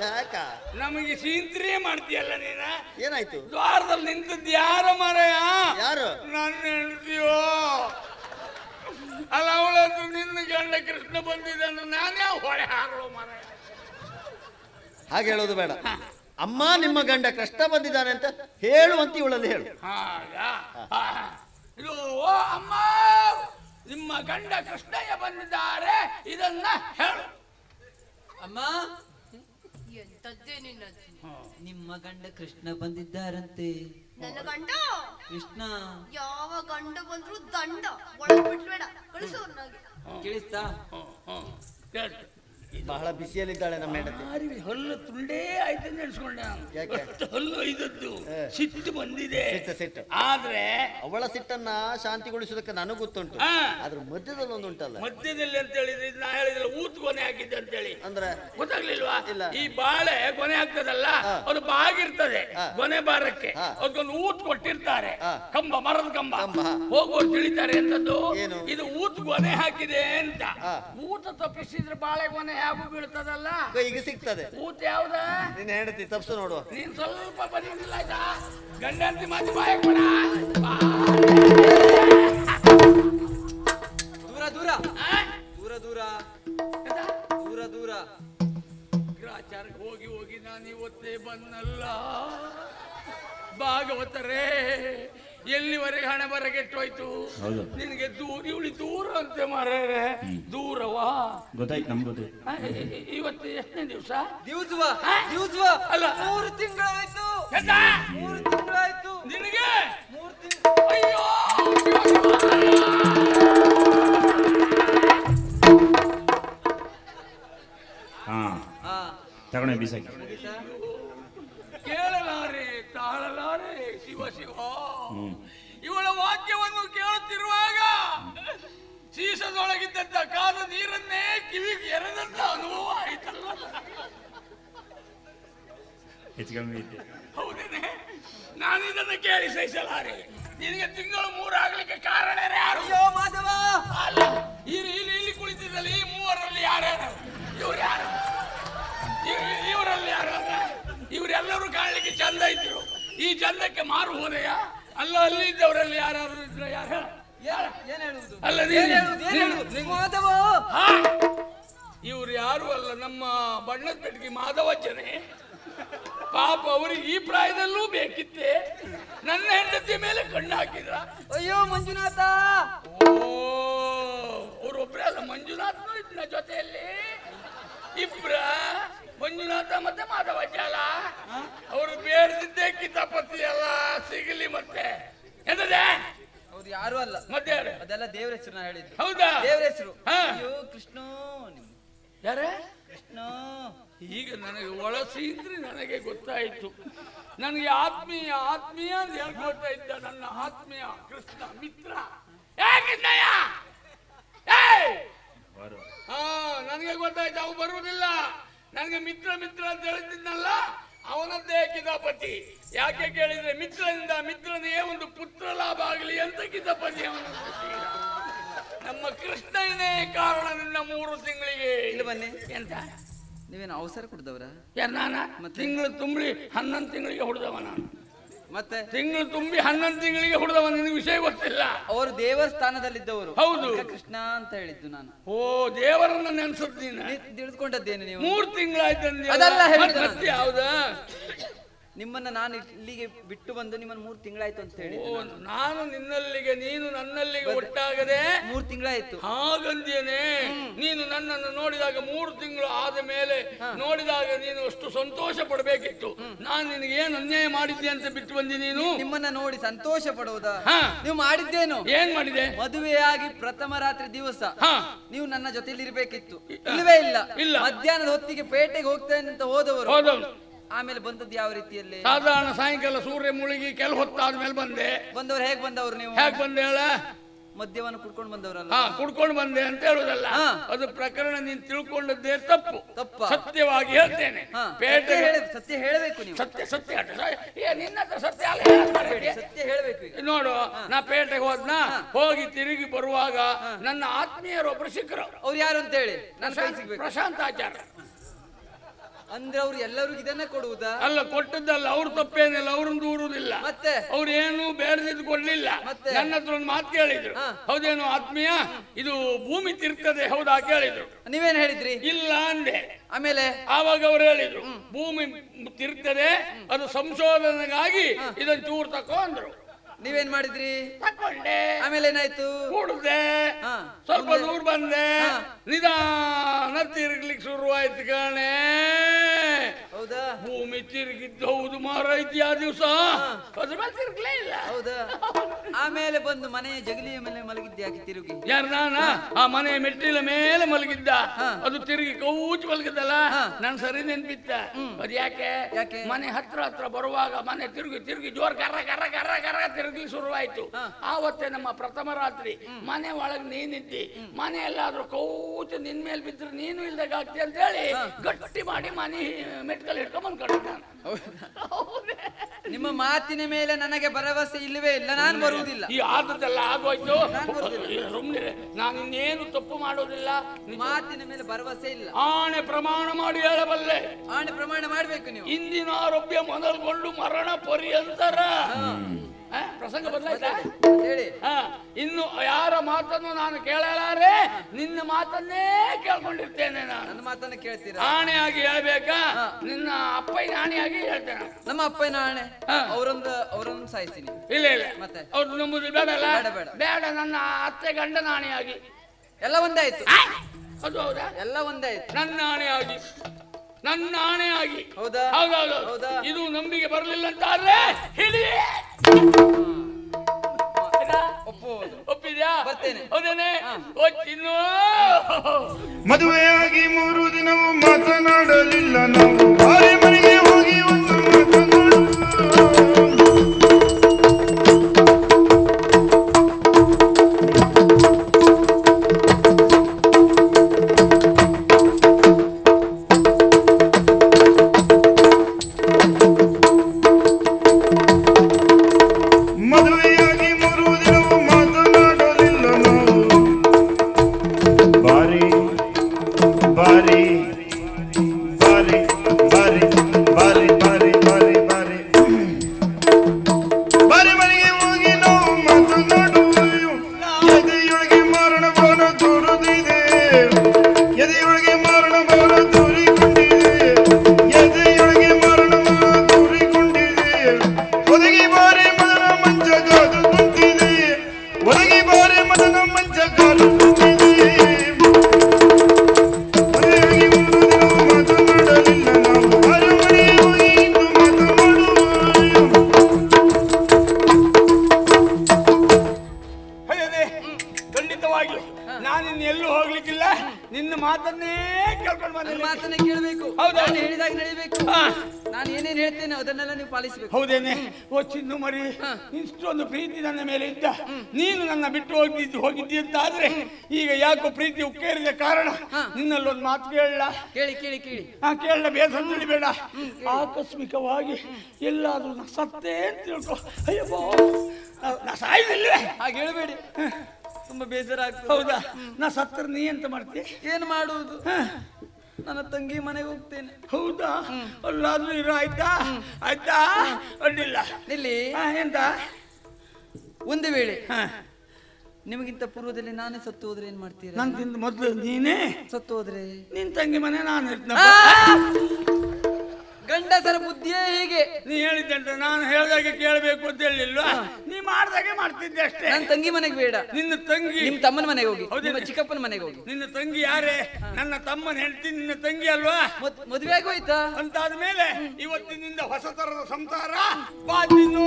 ಯಾಕ?
ನಮಗೆ ಸೀಂತ್ರಿಯೇ ಮಾಡ್ತೀಯಲ್ಲ ನೀನ?
ಏನಾಯ್ತು?
ದ್ವಾರದಲ್ಲಿ ನಿಂತದ್ದು ಯಾರ ಮರೆಯ?
ಯಾರು?
ನನ್ನ ಹೆಂಡ್ತಿಯೋ? ಅಲ್ಲ ಅವಳದ್ದು ನಿನ್ನ ಗಂಡ ಕೃಷ್ಣ ಬಂದಿದ್ದಾನೆ. ನಾನೇ ಹೊಳೆ ಹಾರೋ ಮರ
ಹಾಗೆ ಹೇಳೋದು ಬೇಡ. ಅಮ್ಮ ನಿಮ್ಮ ಗಂಡ ಕಷ್ಟ ಬಂದಿದ್ದಾನೆ ಅಂತ ಹೇಳುವಂತ ಇವಳಲ್ಲಿ ಹೇಳು.
ಇದು ಓ ಅಮ್ಮ ನಿಮ್ಮ ಗಂಡ ಕೃಷ್ಣಯ್ಯ ಬಂದಿದ್ದಾರೆ ಇದನ್ನ ಹೇಳು.
ಅಮ್ಮ
ಎಂತದ್ದೇ ನಿನ್ನದು
ನಿಮ್ಮ ಗಂಡ ಕೃಷ್ಣ ಬಂದಿದ್ದಾರಂತೆ.
ನನ್ನ ಗಂಡ?
ಕೃಷ್ಣ.
ಯಾವ ಗಂಡ ಬಂದ್ರು ದಂಡ ಒಳಗ್ ಬಿಡ್ಬೇಡ. ಕಳಿಸೋರ್ನಾಗೆ
ಕೇಳಿಸ್ತಾ.
ಬಹಳ ಬಿಸಿಯಲ್ಲಿದ್ದಾಳೆ ನಮ್ಮ ಹೆಂಡತಿ
ಹಲ್ಲು ತುಂಡೇ ಆಯ್ತು ಅಂತ ಎಣಿಸ್ಕೊಂಡೆ ನಾನು.
ಯಾಕೆ?
ಅಷ್ಟು ಹಲ್ಲು ಐದದ್ದು ಸಿಟ್ಟು ಬಂದಿದೆ
ಸಿಟ್ಟು ಸಿಟ್ಟು
ಆದ್ರೆ
ಅವಳ ಸಿಟ್ಟನ್ನ ಶಾಂತಿಗೊಳಿಸೋದಕ್ಕೆ ನನಗೂ ಗೊತ್ತುಂಟು
ಆದ್ರೆ
ಅದ್ರ ಮಧ್ಯದಲ್ಲಿ ಒಂದು ಉಂಟಲ್ಲ
ಮಧ್ಯದಲ್ಲಿ ಅಂತ ಹೇಳಿದ್ರೆ ಇದು ನಾ ಹೇಳಿದ್ರೆ ಊತ್ ಕೊನೆ ಹಾಕಿದ್ದೆ ಅಂತೇಳಿ
ಅಂದ್ರೆ
ಗೊತ್ತಾಗ್ಲಿಲ್ವಾ
ಇಲ್ಲ.
ಈ ಬಾಳೆ ಕೊನೆ ಆಗ್ತದಲ್ಲ
ಹಾ.
ಅದು ಬಾಗಿರ್ತದೆ
ಹಾ.
ಕೊನೆ ಬಾರಕ್ಕೆ
ಹಾ.
ಅದಕ್ಕೊಂದು ಊತ್ ಕೊಟ್ಟಿರ್ತಾರೆ
ಹಾ.
ಕಂಬ ಮರದ ಕಂಬ
ಕಂಬ, ಹಾ.
ಹೋಗೋರು ತಿಳಿತಾರೆ ಎಂತದ್ದು
ಏನು?
ಇದು ಊತ್ ಕೊನೆ ಹಾಕಿದೆ ಅಂತ
ಹಾ.
ಊತ ತಪ್ಪಿಸಿದ್ರೆ ಬಾಳೆ ಕೊನೆ ಹೇಗೂ ಬೀಳ್ತದಲ್ಲ?
ಈಗ ಸಿಗ್ತದೆ.
ಊತ ಯಾವ್ದ?
ನೀನ್ ಹೆಂಡತಿ ತಪ್ಸು ನೋಡುವ
ನೀನ್ ಸ್ವಲ್ಪ ಬಂದಿಲ್ಲ ಆಯ್ತಾ? ಗಂಡಂತಿ ಮಾತು ಬಾಯಕ್ ಬೇಡ.
ದೂರ ದೂರ? ದೂರ ದೂರ? ದೂರ ದೂರ.
ಗ್ರಾಚಾರಕ್ಕೆ ಹೋಗಿ ಹೋಗಿ ನಾನು ಇವತ್ತೇ ಬಂದಲ್ಲ. ಭಾಗವತರೇ ಎಲ್ಲಿವರೆಗೆ ಹಣ ಬರಗೆಟ್ಟೋಯ್ತು? ನಿನಗೆ ದೂರ ಇವಳಿ ದೂರ ಅಂತೆ ಮಾರ್ರೆ. ದೂರವಾ?
ಗೊತ್ತಾಯ್ತು ನಮ್ಗೆ ಗೊತ್ತಾಯ್ತು
ಇವತ್ತು ಎಷ್ಟನೇ ದಿವಸ?
ದಿವಸವ ದಿವಸವ
ಅಲ್ಲ.
ಮೂರು ತಿಂಗಳಾಯ್ತು? ಮೂರು ತಿಂಗಳಾಯ್ತು.
ನಿನಗೆ?
ಮೂರು ತಿಂಗಳು
ಅಯ್ಯೋ!
ಹಾ. ತಗೊಂಡೆ ಬೀಸಾಕಿ.
ಸೀಸದೊಳಗಿದ್ದಂತ ಕಾಲ ನೀರನ್ನೇ ಕಿವಿಗೆ ಎರೆದಂತ ಅನುಭವ ಆಯ್ತಲ್ಲ
ಹೆಚ್ಚು ಕಮ್ಮಿ ಇದೆ
ಹೌದೇನೆ? ನಾನು ಇದನ್ನು ಕೇಳಿ ಸಹಿಸಲಾರೆ. ನಿನಗೆ ತಿಂಗಳು ಮೂರು ಆಗ್ಲಿಕ್ಕೆ ಕಾರಣ ಯಾರು?
ಅಯ್ಯೋ ಮಾಧವ!
ಅಲ್ಲ ಇಲ್ಲಿ ಇಲ್ಲಿ ಇಲ್ಲಿ ಕುಳಿತಿದ್ದಲ್ಲಿ ಈ ಮೂವರಲ್ಲಿ ಯಾರ್ಯಾರು? ಇವ್ರು ಯಾರು? ಇವ್- ಇವರಲ್ಲಿ ಯಾರು ಇವರೆಲ್ಲರೂ ಕಾಣಲಿಕ್ಕೆ ಚಂದ ಇದ್ರು. ಈ ಚಂದಕ್ಕೆ ಮಾರು ಹೋದೆಯಾ? ಅಲ್ಲ ಅಲ್ಲಿ ಇದ್ದವರಲ್ಲಿ ಯಾರಾದ್ರೂ ಇದ್ರ ಯಾರು? ಇವ್ರು ಯಾರು ಅಲ್ಲ ನಮ್ಮ ಬಣ್ಣದ ಪೆಟ್ಟಿಗೆ ಮಾಧವಜ್ಜನೆ. ಪಾಪ ಅವ್ರಿಗೆ ಈ ಪ್ರಾಯದಲ್ಲೂ ಬೇಕಿತ್ತೆ. ನನ್ನ ಹೆಂಡತಿ ಮೇಲೆ ಕಣ್ಣು ಹಾಕಿದ್ರ.
ಅಯ್ಯೋ ಮಂಜುನಾಥ!
ಓ ಅವರೊಬ್ಬರೇ ಅಲ್ಲ ಮಂಜುನಾಥ್ನು ಇದ್ನ ಜೊತೆಯಲ್ಲಿ. ಇಬ್ರ ಮಂಜುನಾಥ ಮತ್ತೆ ಮಾಧವಜ್ಜ ಅಲ್ಲ. ಅವರು ಬೇಡದಿದ್ದೇ ಕಿತಾಪತಿ ಅಲ್ಲ ಸಿಗಲಿ ಮತ್ತೆ. ಎಂತದೆ
ಹೌದು ಯಾರು ಅಲ್ಲ.
ಮತ್ತೆ ಯಾರು?
ಅದೆಲ್ಲ ದೇವ್ರ ಹೆಸರು ನಾ ಹೇಳಿದ್ದು.
ಹೌದಾ?
ದೇವ್ರ ಹೆಸರು.
ಹಾ.
ಅಯ್ಯೋ ಕೃಷ್ಣ
ಯಾರೇ?
ಕೃಷ್ಣ.
ಈಗ ನನಗೆ ಒಳಸಿ ಇದ್ರೆ ನನಗೆ ಗೊತ್ತಾಯ್ತು. ನನಗೆ ಆತ್ಮೀಯ ಆತ್ಮೀಯ ಅಂತ ಹೇಳ್ಕೊಳ್ತಾ ಇದ್ದ? ನನ್ನ ಆತ್ಮೀಯ ಕೃಷ್ಣ ಮಿತ್ರ. ಏ ಕೃಷ್ಣಯ್ಯ! ಏಯ್!
ಬಾರು
ಹಾ ನನಗೆ ಗೊತ್ತಾಯ್ತು ಅವು ಬರುವುದಿಲ್ಲ. ನನಗೆ ಮಿತ್ರ ಮಿತ್ರ ಅಂತ ಹೇಳಿದ್ನಲ್ಲ ಅವನದ್ದೇ ಕಿತಾಪತಿ. ಯಾಕೆ ಕೇಳಿದ್ರೆ ಮಿತ್ರನಿಂದ ಮಿತ್ರನೇ ಒಂದು ಪುತ್ರ ಲಾಭ ಆಗಲಿ ಅಂತ ಕಿತಾಪತಿ ಅವನು. ನಮ್ಮ ಕೃಷ್ಣನೇ ಕಾರಣ ನಿನ್ನ ಮೂರು ತಿಂಗಳಿಗೆ.
ಇಲ್ಲಿ ಬನ್ನಿ.
ಎಂತ?
ನೀವೇನು ಅವಸರ ಕೊಡ್ದವ್ರ?
ಯಾರು ನಾನ? ತಿಂಗಳು ತುಂಬಿ ಹನ್ನೊಂದು ತಿಂಗಳಿಗೆ ಹೊಡೆದವ ನಾನು.
ಮತ್ತೆ
ತಿಂಗಳು ತುಂಬಿ ಹನ್ನೊಂದು ತಿಂಗಳಿಗೆ ಹುಡ್ದವ ನಿನಗೆ ವಿಷಯ ಗೊತ್ತಿಲ್ಲ.
ಅವರು ದೇವಸ್ಥಾನದಲ್ಲಿದ್ದವರು.
ಹೌದು.
ಕೃಷ್ಣ ಅಂತ ಹೇಳಿದ್ದು ನಾನು.
ಓ ದೇವರನ್ನ
ನೆನ್ಸುತ್ತೀನಿ ತಿಳಿದುಕೊಂಡದ್ದೇನು ನೀವು?
ಮೂರ್ ತಿಂಗಳಾಯ್ತು
ಅದೆಲ್ಲ
ಹೌದಾ?
ನಿಮ್ಮನ್ನ ನಾನು ಇಲ್ಲಿಗೆ ಬಿಟ್ಟು ಬಂದು ನಿಮ್ಮನ್ನ ಮೂರು ತಿಂಗಳಾಯ್ತು ಅಂತ ಹೇಳಿ
ಓ ನಾನು. ನಿನ್ನಲ್ಲಿಗೆ ನೀನು ನನ್ನಲ್ಲಿಗೆ ಒಟ್ಟಾಗದೆ
ಮೂರ್ ತಿಂಗಳಾಯ್ತು.
ಹಾಗಂದೇನೆ ನೀನು ನನ್ನನ್ನು ನೋಡಿದಾಗ ಮೂರು ತಿಂಗಳು ಆದ ಮೇಲೆ ನೋಡಿದಾಗ ನೀನು ಅಷ್ಟು ಸಂತೋಷ ಪಡಬೇಕಿತ್ತು. ನಾನು ನಿನಗೆ ಏನು ಅನ್ಯಾಯ ಮಾಡಿದ್ದೆ ಅಂತ ಬಿಟ್ಟು ಬಂದಿ ನೀನು?
ನಿಮ್ಮನ್ನ ನೋಡಿ ಸಂತೋಷ ಪಡುವುದಾ. ನೀವು ಮಾಡಿದ್ದೇನು?
ಏನ್ ಮಾಡಿದೆ?
ಮದುವೆಯಾಗಿ ಪ್ರಥಮ ರಾತ್ರಿ ದಿವಸ ನೀವು ನನ್ನ ಜೊತೆಯಲ್ಲಿ ಇರ್ಬೇಕಿತ್ತು ಇಲ್ಲವೇ ಇಲ್ಲ.
ಇಲ್ಲ.
ಮಧ್ಯಾಹ್ನದ ಹೊತ್ತಿಗೆ ಪೇಟೆಗೆ ಹೋಗ್ತೇನೆ ಅಂತ ಹೋದವರು. ಆಮೇಲೆ ಬಂದದ್ದು ಯಾವ ರೀತಿಯಲ್ಲಿ?
ಸಾಧಾರಣ ಸಾಯಂಕಾಲ ಸೂರ್ಯ ಮುಳುಗಿ ಕೆಲ ಹೊತ್ತಾದ್ಮೇಲೆ ಬಂದೆ.
ಬಂದವರು ಹೇಗ್ ಬಂದವರು ನೀವು?
ಹೇಗ್ ಬಂದೆ ಹೇಳ?
ಮದ್ಯವನ್ನು ಕುಡ್ಕೊಂಡು ಬಂದವರಲ್ಲ?
ಹಾ ಕುಡ್ಕೊಂಡು ಬಂದೆ ಅಂತ ಹೇಳುದಲ್ಲ. ಅದು ಪ್ರಕರಣ ನೀನು ತಿಳ್ಕೊಂಡದ್ದೇ ತಪ್ಪು.
ತಪ್ಪು?
ಸತ್ಯವಾಗಿ ಹೇಳ್ತೇನೆ. ಪೇಟೆ
ಸತ್ಯ ಹೇಳಬೇಕು ನೀವು.
ಸತ್ಯ ಸತ್ಯ ನಿನ್ನ ಹತ್ರ ಸತ್ಯ
ಸತ್ಯ ಹೇಳಬೇಕು
ನೋಡು ನಾ ಪೇಟೆಗೆ ಹೋದ್ನ? ಹೋಗಿ ತಿರುಗಿ ಬರುವಾಗ ನನ್ನ ಆತ್ಮೀಯರೊಬ್ರು ಸಿಕ್ಕರು.
ಅವ್ರು ಯಾರು ಅಂತ ಹೇಳಿ? ನನ್ನ
ಪ್ರಶಾಂತ್ ಆಚಾರ
ಅಂದ್ರೆ ಅವ್ರು ಎಲ್ಲರಿಗೂ ಇದನ್ನ ಕೊಡುವುದಾ?
ಅಲ್ಲ ಕೊಟ್ಟದ್ದಲ್ಲ ಅವ್ರ ತಪ್ಪೇನಿಲ್ಲ ಅವ್ರನ್ನ ದೂರುದಿಲ್ಲ
ಮತ್ತೆ?
ಅವ್ರು ಏನು ಬೇಡದಿದ್ದು ಕೊಡ್ಲಿಲ್ಲ.
ಮತ್ತೆ?
ನನ್ನ ಹತ್ರ ಒಂದು ಮಾತು ಕೇಳಿದ್ರು. ಹೌದೇನು ಆತ್ಮೀಯ? ಇದು ಭೂಮಿ ತಿರ್ತದೆ ಹೌದಾ ಕೇಳಿದ್ರು.
ನೀವೇನ್ ಹೇಳಿದ್ರಿ?
ಇಲ್ಲ ಅಂದೆ.
ಆಮೇಲೆ?
ಆವಾಗ ಅವ್ರು ಹೇಳಿದ್ರು ಭೂಮಿ ತಿರ್ತದೆ ಅದು ಸಂಶೋಧನೆಗಾಗಿ ಇದನ್ನ ಚೂರು ತಕೋ ಅಂದ್ರು
ನೀವೇನ್ ಮಾಡಿದ್ರಿ?
ತಕೊಂಡೆ
ಆಮೇಲೆ ಏನಾಯ್ತು?
ಕೂಡ್ದೆ. ಸ್ವಲ್ಪ ದೂರ್ ಬಂದೆ. ನಿಧಾನ ತಿರುಗ್ಲಿಕ್ಕೆ ಶುರುವಾಯ್ತು ಕಣೆ.
ಹೌದಾ?
ಭೂಮಿ ತಿರುಗಿದ್ದು ಹೌದು ಮಾರೈತಿ ಆ ದಿವಸ. ಅದ್ರ ಮೇಲೆ ತಿರುಗ್ಲೇ ಇಲ್ಲ.
ಹೌದಾ? ಆಮೇಲೆ ಬಂದು ಮನೆಯ ಜಗಲಿಯ ಮೇಲೆ ಮಲಗಿದ್ದೆ ಯಾಕೆ ತಿರುಗಿ?
ಯಾರು ನಾನ? ಆ ಮನೆಯ ಮೆಟ್ಟಿಲ ಮೇಲೆ ಮಲಗಿದ್ದ. ಅದು ತಿರುಗಿ ಕೌಚ್ ಮಲಗಿದ್ದಲ್ಲ?
ನಾನು
ನನ್ ಸರಿ ನೆನ್ಪಿತ್ತ. ಅದ್ ಯಾಕೆ
ಯಾಕೆ?
ಮನೆ ಹತ್ರ ಹತ್ರ ಬರುವಾಗ ಮನೆ ತಿರುಗಿ ತಿರುಗಿ ಜೋರ್ ಕರ್ರ ಕರ್ರ ಕರ್ರ ಕರ್ರ ತಿರುಗಿ ಶುರುವಾಯ್ತು. ಆವತ್ತೇ ನಮ್ಮ ಪ್ರಥಮ ರಾತ್ರಿ. ಮನೆ ಒಳಗ್ ನೀನಿದ್ದಿ. ಮನೆ ಎಲ್ಲಾದ್ರೂ ಕೌಚ ನಿನ್ ಮೇಲೆ ಬಿದ್ರೆ ನೀನು ಇಲ್ದಾಗ ಆಗ್ತಿ ಅಂತ ಹೇಳಿ ಗಟ್ಟಿ ಮಾಡಿ ಮನೆ ಮೆಟ್ಕಲ್ ಹಿಡ್ಕೊಂಡ್ ಬಂದ್ಕೊಂಡೆ
ನಿಮ್ಮ ಮಾತಿನ ಮೇಲೆ ನನಗೆ ಭರವಸೆ ಇಲ್ಲವೇ ಇಲ್ಲ. ನಾನು ಬರುವುದಿಲ್ಲ.
ಈ ಆದದ್ದೆಲ್ಲ ಆಗೋಯ್ತು.
ನಾನ್
ನಾನು ಇನ್ನೇನು ತಪ್ಪು ಮಾಡೋದಿಲ್ಲ.
ಮಾತಿನ ಮೇಲೆ ಭರವಸೆ ಇಲ್ಲ.
ಆಣೆ ಪ್ರಮಾಣ ಮಾಡಿ ಹೇಳಬಲ್ಲೆ.
ಆಣೆ ಪ್ರಮಾಣ ಮಾಡ್ಬೇಕು ನೀವು.
ಇಂದಿನ ಆರೋಗ್ಯ ಮೊದಲ್ಗೊಂಡು ಮರಣ ಪರ್ಯಂತರ. ಪ್ರಸಂಗ ಬದಲಾಯ್ತಾ?
ಹೇಳಿ.
ಹಾ ಇನ್ನು ಯಾರ ಮಾತನ್ನು ನಾನು ಕೇಳಲಾರೆ ನಿನ್ನ ಮಾತನ್ನೇ ಕೇಳ್ಕೊಂಡಿರ್ತೇನೆ ನಾನು.
ನನ್ನ ಮಾತನ್ನ ಕೇಳ್ತೀರಾ?
ಆಗಿ ಹೇಳ್ಬೇಕಾ? ನಿನ್ನ ಅಪ್ಪಯ್ಯನ ಆಣೆಯಾಗಿ ಹೇಳ್ತೇನೆ
ನಮ್ಮ ಅಪ್ಪನ ಆಣೆ.
ಹಾ.
ಅವರೊಂದು ಅವರನ್ನು ಸಾಯಿಸ್ತೀನಿ.
ಇಲ್ಲ ಇಲ್ಲ.
ಮತ್ತೆ?
ಅವ್ರು ನಮ್ಮದು
ಬೇಡ, ಬೇಡ.
ಬೇಡ. ನನ್ನ ಅತ್ತೆ ಗಂಡನ ಆಣೆಯಾಗಿ
ಎಲ್ಲ ಒಂದೇ ಆಯ್ತು.
ಅದು ಹೌದಾ?
ಎಲ್ಲ ಒಂದೇ ಆಯ್ತು.
ನನ್ನ ಆಣೆಯಾಗಿ. ನನ್ನ ಆಣೆಯಾಗಿ
ಹೌದಾ?
ಹೌದೌದು.
ಹೌದಾ?
ಇದು ನಂಬಿಕೆ ಬರಲಿಲ್ಲ ಅಂತ ಆದ್ರೆ ಹಿಡಿ. ಒಪ್ಪಿದ್ಯಾ?
ಬರ್ತೇನೆ.
ಹೌದೇನೆ. ಒಚ್ಚಿನ್ನು.
ಮದುವೆಯಾಗಿ ಮೂರು ದಿನವೂ ಮಾತನಾಡಲಿಲ್ಲ ನಾವು. ಬಾರಿ ಮನೆಗೆ ಹೋಗಿ ಒಂದು ಮಾತನಾಡು ನಿಜವಾಗಿ ನಾನು ಇನ್ನು ಎಲ್ಲೂ ಹೋಗ್ಲಿಕ್ಕಿಲ್ಲ. ನಿನ್ನ ಮಾತನ್ನೇ ಕೇಳ್ಕೊಂಡು
ನನ್ನ
ಮಾತನ್ನ
ಕೇಳಬೇಕು. ಹೌದು. ಹೇಳಿದಾಗ ನಡೀಬೇಕು. ನಾನು ಏನೇನ್ ಹೇಳ್ತೇನೆ ಅದನ್ನೆಲ್ಲ ನೀವು ಪಾಲಿಸಬೇಕು.
ಹೌದೇನೆ? ಓ ಚಿನ್ನು ಮರಿ ಇಷ್ಟೊಂದು ಪ್ರೀತಿ ನನ್ನ ಮೇಲೆ ಇದ್ದ. ನೀನು ನನ್ನ ಬಿಟ್ಟು ಹೋಗಿದ್ದು ಹೋಗಿದ್ದಿ ಅಂತ ಆದ್ರೆ ಈಗ ಯಾಕೋ ಪ್ರೀತಿ ಉಕ್ಕೇರಿದ ಕಾರಣ ನಿನ್ನಲ್ಲೊಂದು ಮಾತು ಕೇಳಲ್ಲ.
ಕೇಳಿ ಕೇಳಿ ಕೇಳಿ.
ಆ ಕೇಳಲ್ಲ ಬೇಸರ ನಡಿಬೇಡ ಆಕಸ್ಮಿಕವಾಗಿ ಎಲ್ಲಾದ್ರೂ ಸತ್ತೇ ಅಂತ ತಿಳ್ಕೊ. ಅಯ್ಯೋ ನಾ
ಹಾಗೆ ಹೇಳಬೇಡಿ. ತುಂಬಾ ಬೇಸರ ಆಗ್ತದೆ
ಹೌದಾ? ನಾ ಸತ್ತರ ನೀ ಎಂತ ಮಾಡ್ತಿ?
ಏನು ಮಾಡುವುದು? ನನ್ನ ತಂಗಿ ಮನೆಗೆ ಹೋಗ್ತೇನೆ.
ಹೌದಾ? ಅಲ್ಲಾದ್ರೂ ಇರೋ ಆಯ್ತಾ? ಆಯ್ತಾ? ಅಡ್ಡಿಲ್ಲ.
ಇಲ್ಲಿ
ಎಂತ?
ಒಂದು ವೇಳೆ
ಹಾ,
ನಿಮಗಿಂತ ಪೂರ್ವದಲ್ಲಿ ನಾನೇ ಸತ್ತು ಹೋದ್ರೆ ಏನ್ ಮಾಡ್ತೀರಾ?
ನಂತಿಂದ ಮೊದ್ಲು ನೀನೇ?
ಸತ್ತು ಹೋದ್ರೆ?
ನಿನ್ ತಂಗಿ ಮನೆ ನಾನು ಇರ್ತೇನೆ!
ಗಂಡಸರ ಬುದ್ಧಿಯೇ ಹೀಗೆ.
ನೀ ಹೇಳಿದ್ದೆ ನಾನು ಹೇಳ್ದಾಗೆ ಕೇಳಬೇಕು ಅಂತ ಹೇಳಿಲ್ವಾ? ನೀ ಮಾಡ್ದಾಗೆ ಮಾಡ್ತಿದ್ದೆ ಅಷ್ಟೇ.
ನನ್ನ ತಂಗಿ ಮನೆಗೆ ಬೇಡ.
ನಿನ್ನ ತಂಗಿ.
ನಿಮ್ಮ ತಮ್ಮನ ಮನೆಗೆ ಹೋಗಿ? ನಿಮ್ಮ ಚಿಕ್ಕಪ್ಪನ ಮನೆಗೆ ಹೋಗಿ.
ನಿನ್ನ ತಂಗಿ ಯಾರೇ? ನನ್ನ ತಮ್ಮನ ಹೆಂಡತಿ ನಿನ್ನ ತಂಗಿ ಅಲ್ವಾ?
ಮದ್- ಮದುವೆ ಆಗೋಯ್ತಾ? ಹೋಯ್ತಾ
ಅಂತಾದ ಮೇಲೆ ಇವತ್ತಿನಿಂದ ಹೊಸ ತರದ ಸಂಸಾರ ಬಾ ತಿನ್ನು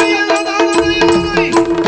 ಅಯ್ಯೋ, ದಾನವಯ್ಯೋ,